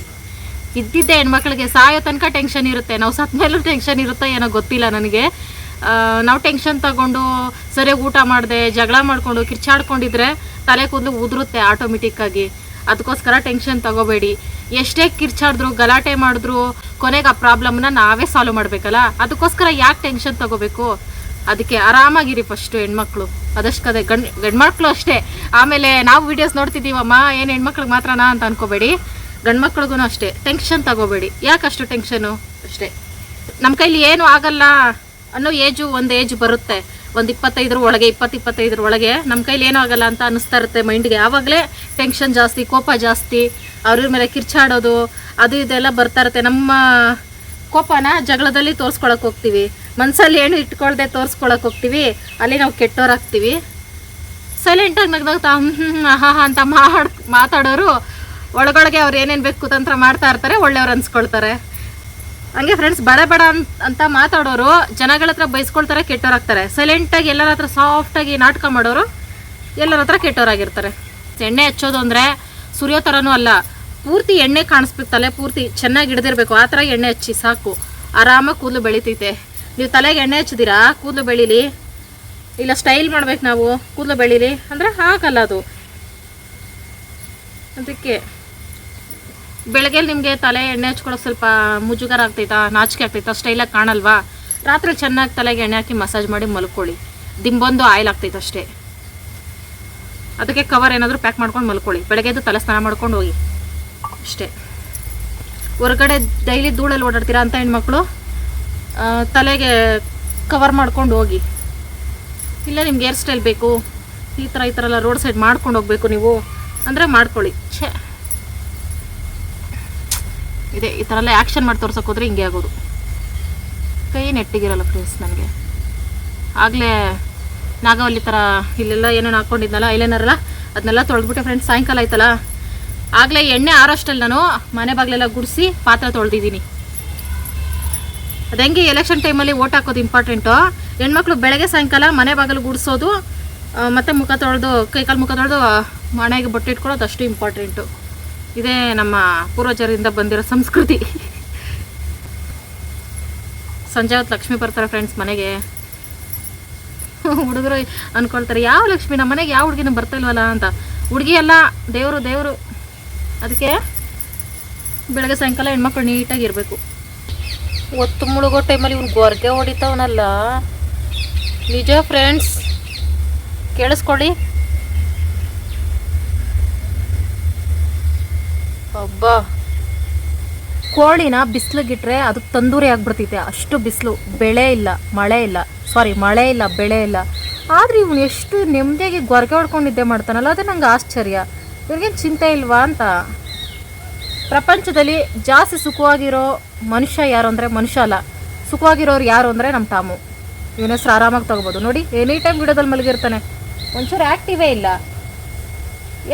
ಇದ್ದಿದ್ದೆ ಹೆಣ್ಮಕ್ಳಿಗೆ ಸಾಯೋ ತನಕ ಟೆನ್ಷನ್ ಇರುತ್ತೆ. ನಾವು ಸತ್ ಮೇಲೂ ಟೆನ್ಷನ್ ಇರುತ್ತೋ ಏನೋ ಗೊತ್ತಿಲ್ಲ ನನಗೆ. ನಾವು ಟೆನ್ಷನ್ ತಗೊಂಡು ಸರಿಯಾಗಿ ಊಟ ಮಾಡಿದೆ, ಜಗಳ ಮಾಡಿಕೊಂಡು, ಕಿರ್ಚಾಡ್ಕೊಂಡಿದ್ರೆ ತಲೆ ಕೂದಲು ಉದುರುತ್ತೆ ಆಟೋಮೆಟಿಕ್ಕಾಗಿ ಅದಕ್ಕೋಸ್ಕರ ಟೆನ್ಷನ್ ತಗೋಬೇಡಿ. ಎಷ್ಟೇ ಕಿರ್ಚಾಡಿದ್ರು, ಗಲಾಟೆ ಮಾಡಿದ್ರು, ಕೊನೆಗೆ ಆ ಪ್ರಾಬ್ಲಮ್ನ ನಾವೇ ಸಾಲ್ವ್ ಮಾಡಬೇಕಲ್ಲ? ಅದಕ್ಕೋಸ್ಕರ ಯಾಕೆ ಟೆನ್ಷನ್ ತಗೋಬೇಕು? ಅದಕ್ಕೆ ಆರಾಮಾಗಿರಿ ಫಸ್ಟು ಹೆಣ್ಮಕ್ಳು. ಅದಷ್ಟು ಕದೆ ಗಂಡ್, ಗಂಡ್ಮಕ್ಳು ಅಷ್ಟೇ. ಆಮೇಲೆ ನಾವು ವಿಡಿಯೋಸ್ ನೋಡ್ತಿದ್ದೀವಮ್ಮ, ಏನು ಹೆಣ್ಮಕ್ಳಿಗೆ ಮಾತ್ರನಾ ಅಂತ ಅನ್ಕೋಬೇಡಿ. ಗಂಡ್ಮಕ್ಳಿಗೂ ಅಷ್ಟೇ. ಟೆನ್ಷನ್ ತಗೋಬೇಡಿ. ಯಾಕಷ್ಟು ಟೆನ್ಷನು ಅಷ್ಟೇ. ನಮ್ಮ ಕೈಲಿ ಏನು ಆಗಲ್ಲ ಅನ್ನೋ ಏಜು ಒಂದು ಏಜ್ ಬರುತ್ತೆ. ಒಂದು ಇಪ್ಪತ್ತೈದರ ಒಳಗೆ ಇಪ್ಪತ್ತು ಇಪ್ಪತ್ತೈದರ ಒಳಗೆ ನಮ್ಮ ಕೈಲಿ ಏನೂ ಆಗಲ್ಲ ಅಂತ ಅನ್ನಿಸ್ತಾ ಇರುತ್ತೆ ಮೈಂಡ್ಗೆ ಆವಾಗಲೇ ಟೆನ್ಷನ್ ಜಾಸ್ತಿ, ಕೋಪ ಜಾಸ್ತಿ, ಅವ್ರ ಮೇಲೆ ಕಿರ್ಚಾಡೋದು, ಅದು ಇದೆಲ್ಲ ಬರ್ತಾ ಇರುತ್ತೆ. ನಮ್ಮ ಕೋಪನ ಜಗಳದಲ್ಲಿ ತೋರಿಸ್ಕೊಳಕ್ಕೆ ಹೋಗ್ತೀವಿ. ಮನಸ್ಸಲ್ಲಿ ಏನು ಇಟ್ಕೊಳ್ದೆ ತೋರಿಸ್ಕೊಳಕ್ಕೆ ಹೋಗ್ತೀವಿ, ಅಲ್ಲಿ ನಾವು ಕೆಟ್ಟೋರಾಗ್ತೀವಿ. ಸೈಲೆಂಟಾಗಿ ನಗ್ದಾಗ ಹ್ಮ್ ಹಾ ಅಂತ ಮಾಡ್, ಮಾತಾಡೋರು ಒಳಗೊಳಗೆ ಅವ್ರು ಏನೇನು ಬೇಕು ಕುತಂತ್ರ ಮಾಡ್ತಾ ಇರ್ತಾರೆ, ಒಳ್ಳೆಯವ್ರು ಅನ್ಸ್ಕೊಳ್ತಾರೆ. ಹಂಗೆ ಫ್ರೆಂಡ್ಸ್ ಬಡ ಬಡ ಅಂತ ಅಂತ ಮಾತಾಡೋರು ಜನಗಳ ಹತ್ರ ಬೈಸ್ಕೊಳ್ತಾರೆ, ಕೆಟ್ಟೋರಾಗ್ತಾರೆ. ಸೈಲೆಂಟಾಗಿ ಎಲ್ಲರ ಹತ್ರ ಸಾಫ್ಟಾಗಿ ನಾಟಕ ಮಾಡೋರು ಎಲ್ಲರ ಹತ್ರ ಕೆಟ್ಟೋರಾಗಿರ್ತಾರೆ. ಎಣ್ಣೆ ಹಚ್ಚೋದು ಅಂದರೆ ಸುರಿಯೋ ಥರನೂ ಅಲ್ಲ, ಪೂರ್ತಿ ಎಣ್ಣೆ ಕಾಣಿಸ್ಬೇಕು ತಲೆ, ಪೂರ್ತಿ ಚೆನ್ನಾಗಿ ಹಿಡ್ದಿರ್ಬೇಕು. ಆ ಥರ ಎಣ್ಣೆ ಹಚ್ಚಿ ಸಾಕು. ಆರಾಮಾಗಿ ಕೂದಲು ಬೆಳಿತೈತೆ. ನೀವು ತಲೆಗೆ ಎಣ್ಣೆ ಹಚ್ಚಿದ್ದೀರಾ? ಕೂದಲು ಬೆಳೀಲಿ? ಇಲ್ಲ ಸ್ಟೈಲ್ ಮಾಡ್ಬೇಕು ನಾವು, ಕೂದಲು ಬೆಳೀಲಿ? ಅಂದರೆ ಹಾಕಲ್ಲ ಅದು. ಅದಕ್ಕೆ ಬೆಳಗ್ಗೆ ನಿಮಗೆ ತಲೆ ಎಣ್ಣೆ ಹಚ್ಕೊಳಕ್ಕೆ ಸ್ವಲ್ಪ ಮುಜುಗರ ಆಗ್ತೈತಾ, ನಾಚಿಕೆ ಆಗ್ತೈತಾ ಸ್ಟೈಲಾಗಿ ಕಾಣಲ್ವಾ? ರಾತ್ರಿ ಚೆನ್ನಾಗಿ ತಲೆಗೆ ಎಣ್ಣೆ ಹಾಕಿ ಮಸಾಜ್ ಮಾಡಿ ಮಲ್ಕೊಳ್ಳಿ. ದಿಂಬೊಂದು ಆಯಿಲ್ ಆಗ್ತೈತೆ ಅಷ್ಟೇ. ಅದಕ್ಕೆ ಕವರ್ ಏನಾದರೂ ಪ್ಯಾಕ್ ಮಾಡ್ಕೊಂಡು ಮಲ್ಕೊಳ್ಳಿ. ಬೆಳಗ್ಗೆದ್ದು ತಲೆ ಸ್ನಾನ ಮಾಡ್ಕೊಂಡು ಹೋಗಿ. ಅಷ್ಟೇ. ಹೊರಗಡೆ ಡೈಲಿ ಧೂಳಲ್ಲಿ ಓಡಾಡ್ತೀರಾ ಅಂತ ಹೆಣ್ಮಕ್ಳು? ತಲೆಗೆ ಕವರ್ ಮಾಡ್ಕೊಂಡು ಹೋಗಿ. ಇಲ್ಲ, ನಿಮ್ಗೆ ಹೇರ್ ಸ್ಟೈಲ್ ಬೇಕು. ಈ ಥರ ಈ ಥರ ಎಲ್ಲ ರೋಡ್ ಸೈಡ್ ಮಾಡ್ಕೊಂಡು ಹೋಗ್ಬೇಕು ನೀವು. ಅಂದರೆ ಮಾಡ್ಕೊಳ್ಳಿ. ಛೇ. ಇದೆ, ಈ ಥರ ಎಲ್ಲ ಆ್ಯಕ್ಷನ್ ಮಾಡಿ ತೋರ್ಸಕ್ಕೆ ಹೋದ್ರೆ ಹಿಂಗೆ ಆಗೋದು. ಕೈ ನೆಟ್ಟಿಗಿರಲ್ಲ ಫ್ರೆಂಡ್ಸ್ ನನಗೆ. ಆಗಲೇ ನಾಗವಲ್ಲಿ ಥರ ಇಲ್ಲೆಲ್ಲ ಏನೇನು ಹಾಕ್ಕೊಂಡಿದ್ನಲ್ಲ ಐಲೈನರಲ್ಲ ಅದನ್ನೆಲ್ಲ ತೊಳೆದ್ಬಿಟ್ಟೆ ಫ್ರೆಂಡ್ಸ್ ಸಾಯಂಕಾಲ ಆಯ್ತಲ್ಲ. ಆಗಲೇ ಎಣ್ಣೆ ಆರೋಷ್ಟಲ್ಲಿ ನಾನು, ಮನೆ ಬಾಗಿಲೆಲ್ಲ ಗುಡಿಸಿ ಪಾತ್ರೆ ತೊಳೆದಿದ್ದೀನಿ. ಅದು ಹೆಂಗೆ ಎಲೆಕ್ಷನ್ ಟೈಮಲ್ಲಿ ಓಟ್ ಹಾಕೋದು ಇಂಪಾರ್ಟೆಂಟು ಹೆಣ್ಮಕ್ಳು ಬೆಳಗ್ಗೆ, ಸಾಯಂಕಾಲ ಮನೆ ಬಾಗಿಲು ಗುಡಿಸೋದು ಮತ್ತು ಮುಖ ತೊಳೆದು, ಕೈಕಾಲು ಮುಖ ತೊಳೆದು ಮನೆಗೆ ಬೊಟ್ಟೆ ಇಟ್ಕೊಳ್ಳೋದು ಅಷ್ಟು ಇಂಪಾರ್ಟೆಂಟು ಇದೇ ನಮ್ಮ ಪೂರ್ವಜರಿಂದ ಬಂದಿರೋ ಸಂಸ್ಕೃತಿ. ಸಂಜೆ ಹೊತ್ತು ಲಕ್ಷ್ಮಿ ಬರ್ತಾರೆ ಫ್ರೆಂಡ್ಸ್ ಮನೆಗೆ. ಹುಡುಗರು ಅಂದ್ಕೊಳ್ತಾರೆ ಯಾವ ಲಕ್ಷ್ಮಿ? ನಮ್ಮ ಮನೆಗೆ ಯಾವ ಹುಡುಗಿನ ಬರ್ತಾ ಇಲ್ವಲ್ಲ? ಅಂತ. ಹುಡುಗಿ ಎಲ್ಲ ದೇವರು ದೇವರು. ಅದಕ್ಕೆ ಬೆಳಗ್ಗೆ, ಸಾಯಂಕಾಲ ಹೆಣ್ಮಕ್ಳು ನೀಟಾಗಿ ಇರಬೇಕು. ಒತ್ತು ಮುಳುಗೋ ಟೈಮಲ್ಲಿ ಇವ್ನು ಗೊರ್ಗೆ ಹೊಡಿತಾವನಲ್ಲ. ನಿಜ ಫ್ರೆಂಡ್ಸ್ ಕೇಳಿಸ್ಕೊಳ್ಳಿ ಅಬ್ಬ. ಕೋಳಿನ ಬಿಸಿಲಿಗಿಟ್ರೆ ಅದು ತಂದೂರಿ ಆಗಿಬಿಡ್ತೈತೆ. ಅಷ್ಟು ಬಿಸಿಲು. ಬೆಳೆ ಇಲ್ಲ, ಮಳೆ ಇಲ್ಲ. ಸಾರಿ ಮಳೆ ಇಲ್ಲ, ಬೆಳೆ ಇಲ್ಲ. ಆದರೆ ಇವನು ಎಷ್ಟು ನೆಮ್ಮದಿಯಾಗಿ ಗೊರಗೆ ಹೊಡ್ಕೊಂಡು ನಿದ್ದೆ ಮಾಡ್ತಾನಲ್ಲ, ಅದು ನಂಗೆ ಆಶ್ಚರ್ಯ. ಇವ್ರಿಗೇನು ಚಿಂತೆ ಇಲ್ವಾ ಅಂತ. ಪ್ರಪಂಚದಲ್ಲಿ ಜಾಸ್ತಿ ಸುಖವಾಗಿರೋ ಮನುಷ್ಯ ಯಾರು ಅಂದರೆ ಮನುಷ್ಯ ಅಲ್ಲ. ಸುಖವಾಗಿರೋರು ಯಾರು ಅಂದರೆ ನಮ್ಮ ತಾಮು ಇವನ ಹೆಸರು ಆರಾಮಾಗಿ ತಗೋಬೋದು. ನೋಡಿ, ಎನಿ ಟೈಮ್ ಗಿಡದಲ್ಲಿ ಮಲಗಿರ್ತಾನೆ. ಒಂಚೂರು ಆ್ಯಕ್ಟಿವೇ ಇಲ್ಲ.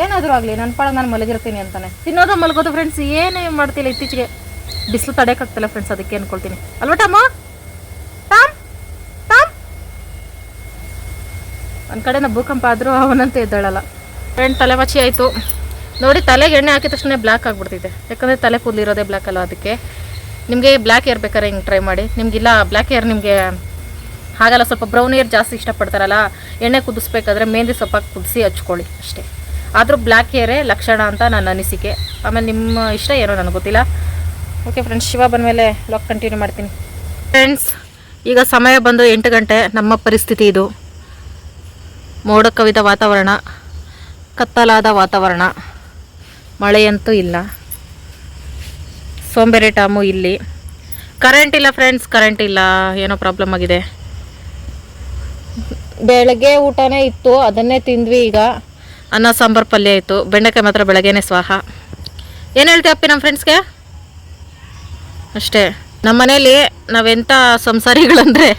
ಏನಾದರೂ ಆಗಲಿ ನನ್ನ ಪಾಳ ನಾನು ಮಲಗಿರ್ತೀನಿ ಅಂತಾನೆ. ತಿನ್ನೋದು ಮಲಗೋದು ಫ್ರೆಂಡ್ಸ್ ಏನೇ ಮಾಡ್ತಿಲ್ಲ ಇತ್ತೀಚೆಗೆ. ಬಿಸಿಲು ತಡೆಯೋಕ್ಕಾಗ್ತಿಲ್ಲ ಫ್ರೆಂಡ್ಸ್ ಅದಕ್ಕೆ ಅಂದ್ಕೊಳ್ತೀನಿ ಅಲ್ವಾ ತಾಮು ಟಾಮ್? ಟಾಮ್? ಒಂದು ಕಡೆ ನಾ ಭೂಕಂಪ ಆದರೂ ಅವನಂತೂ ಎದ್ದೇಳಲ್ಲ. ಫ್ರೆಂಡ್ ತಲೆ ಬಚ್ಚಿ ಆಯಿತು. ನೋಡಿ ತಲೆಗೆ ಎಣ್ಣೆ ಹಾಕಿದ ತಕ್ಷಣ ಬ್ಲ್ಯಾಕ್ ಆಗಿಬಿಡ್ತಿದೆ. ಯಾಕಂದರೆ ತಲೆ ಕೂದಲಿರೋದೇ ಬ್ಲ್ಯಾಕ್ ಅಲ್ಲ ಅದಕ್ಕೆ. ನಿಮಗೆ ಬ್ಲ್ಯಾಕ್ ಏರ್ ಬೇಕಾದ್ರೆ ಹಿಂಗೆ ಟ್ರೈ ಮಾಡಿ. ನಿಮಗಿಲ್ಲ ಬ್ಲ್ಯಾಕ್ ಏರ್ ನಿಮಗೆ ಹಾಗಲ್ಲ, ಸ್ವಲ್ಪ ಬ್ರೌನ್ ಏರ್ ಜಾಸ್ತಿ ಇಷ್ಟಪಡ್ತಾರಲ್ಲ, ಎಣ್ಣೆ ಕುದಿಸ್ಬೇಕಾದ್ರೆ ಮೆಹಂದಿ ಸ್ವಲ್ಪ ಕುದಿಸಿ ಹಚ್ಕೊಳ್ಳಿ ಅಷ್ಟೇ. ಆದರೂ ಬ್ಲ್ಯಾಕ್ ಏರೇ ಲಕ್ಷಣ ಅಂತ ನನ್ನ ಅನಿಸಿಕೆ. ಆಮೇಲೆ ನಿಮ್ಮ ಇಷ್ಟ ಏನೋ ನನಗೆ ಗೊತ್ತಿಲ್ಲ. ಓಕೆ ಫ್ರೆಂಡ್ಸ್ ಶಿವ ಬಂದಮೇಲೆ ಲಾಕ್ ಕಂಟಿನ್ಯೂ ಮಾಡ್ತೀನಿ. ಫ್ರೆಂಡ್ಸ್ ಈಗ ಸಮಯ ಬಂದು ಎಂಟು ಗಂಟೆ. ನಮ್ಮ ಪರಿಸ್ಥಿತಿ ಇದು. ಮೋಡ ಕವಿದ ವಾತಾವರಣ, ಕತ್ತಲಾದ ವಾತಾವರಣ. ಮಳೆಯಂತೂ ಇಲ್ಲ. ಸೋಂಬೇರಿ ಟಾಮು ಇಲ್ಲಿ. ಕರೆಂಟ್ ಇಲ್ಲ ಫ್ರೆಂಡ್ಸ್ ಕರೆಂಟ್ ಇಲ್ಲ. ಏನೋ ಪ್ರಾಬ್ಲಮ್ ಆಗಿದೆ. ಬೆಳಗ್ಗೆ ಊಟನೇ ಇತ್ತು ಅದನ್ನೇ ತಿಂದ್ವಿ ಈಗ. ಅನ್ನ ಸಾಂಬಾರು ಪಲ್ಯ ಇತ್ತು. ಬೆಂಡೆಕಾಯಿ ಮಾತ್ರ ಬೆಳಗ್ಗೆನೇ ಸ್ವಾಹ. ಏನು ಹೇಳ್ತೀವಿ ಅಪ್ಪಿ ನಮ್ಮ ಫ್ರೆಂಡ್ಸ್ಗೆ ಅಷ್ಟೇ. ನಮ್ಮ ಮನೇಲಿ ನಾವೆಂಥ ಸಂಸಾರಿಗಳಂದರೆ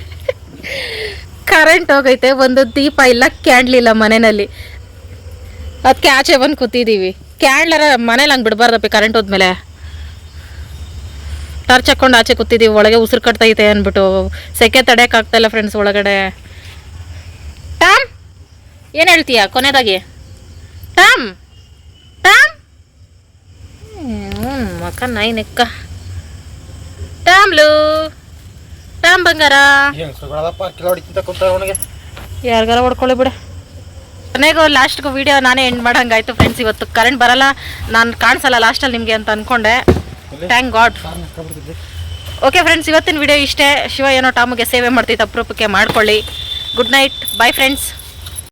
ಕರೆಂಟ್ ಹೋಗೈತೆ ಒಂದು ದೀಪ ಇಲ್ಲ ಕ್ಯಾಂಡ್ಲಿಲ್ಲ ಮನೆಯಲ್ಲಿ. ಅದಕ್ಕೆ ಆಚೆ ಬಂದು ಕೂತಿದ್ದೀವಿ ಕ್ಯಾಂಡ್ಲರ ಮನೇಲಿ ಹಂಗೆ ಬಿಡಬಾರ್ದಪ್ಪಿ ಕರೆಂಟ್ ಹೋದ್ಮೇಲೆ. ಟಾರ್ಚ್ ಹಾಕ್ಕೊಂಡು ಆಚೆ ಕೂತಿದ್ದೀವಿ ಒಳಗೆ ಉಸಿರು ಕಟ್ತೈತೆ ಅಂದ್ಬಿಟ್ಟು. ಸೆಕೆ ತಡೆಯೋಕ್ಕಾಗ್ತಾಯಿಲ್ಲ ಫ್ರೆಂಡ್ಸ್ ಒಳಗಡೆ. ಟಾಮ್ ಏನು ಹೇಳ್ತೀಯ ಕೊನೆದಾಗಿ? ಟಾಮ್ ಟಾಮ್ ಹ್ಞೂ ಮಕ್ಕ ನಾಯಿ ನೆಕ್ಕ. ಟಾಮ್ಲು ಟಾಮ್ ಬಂಗಾರ. ಯಾರಿಗಾರ ಹೊಡ್ಕೊಳ್ಳಿ ಬಿಡ. ಕೊನೆಗೂ ಲಾಸ್ಟ್ಗೂ ವಿಡಿಯೋ ನಾನೇ ಎಂಡ್ ಮಾಡಂಗಾಯ್ತು ಫ್ರೆಂಡ್ಸ್ ಇವತ್ತು ಕರೆಂಟ್ ಬರಲ್ಲ. ನಾನು ಕಾಣಿಸಲ್ಲ ಲಾಸ್ಟಲ್ಲಿ ನಿಮಗೆ ಅಂತ ಅಂದ್ಕೊಂಡೆ ಥ್ಯಾಂಕ್ ಗಾಡ್ ಓಕೆ ಫ್ರೆಂಡ್ಸ್ ಇವತ್ತಿನ ವಿಡಿಯೋ ಇಷ್ಟೇ. ಶಿವ ಏನೋ ಟಾಮಿಗೆ ಸೇವೆ ಮಾಡ್ತಿತ್ತು ಅಪರೂಪಕ್ಕೆ ಮಾಡ್ಕೊಳ್ಳಿ. Good night bye friends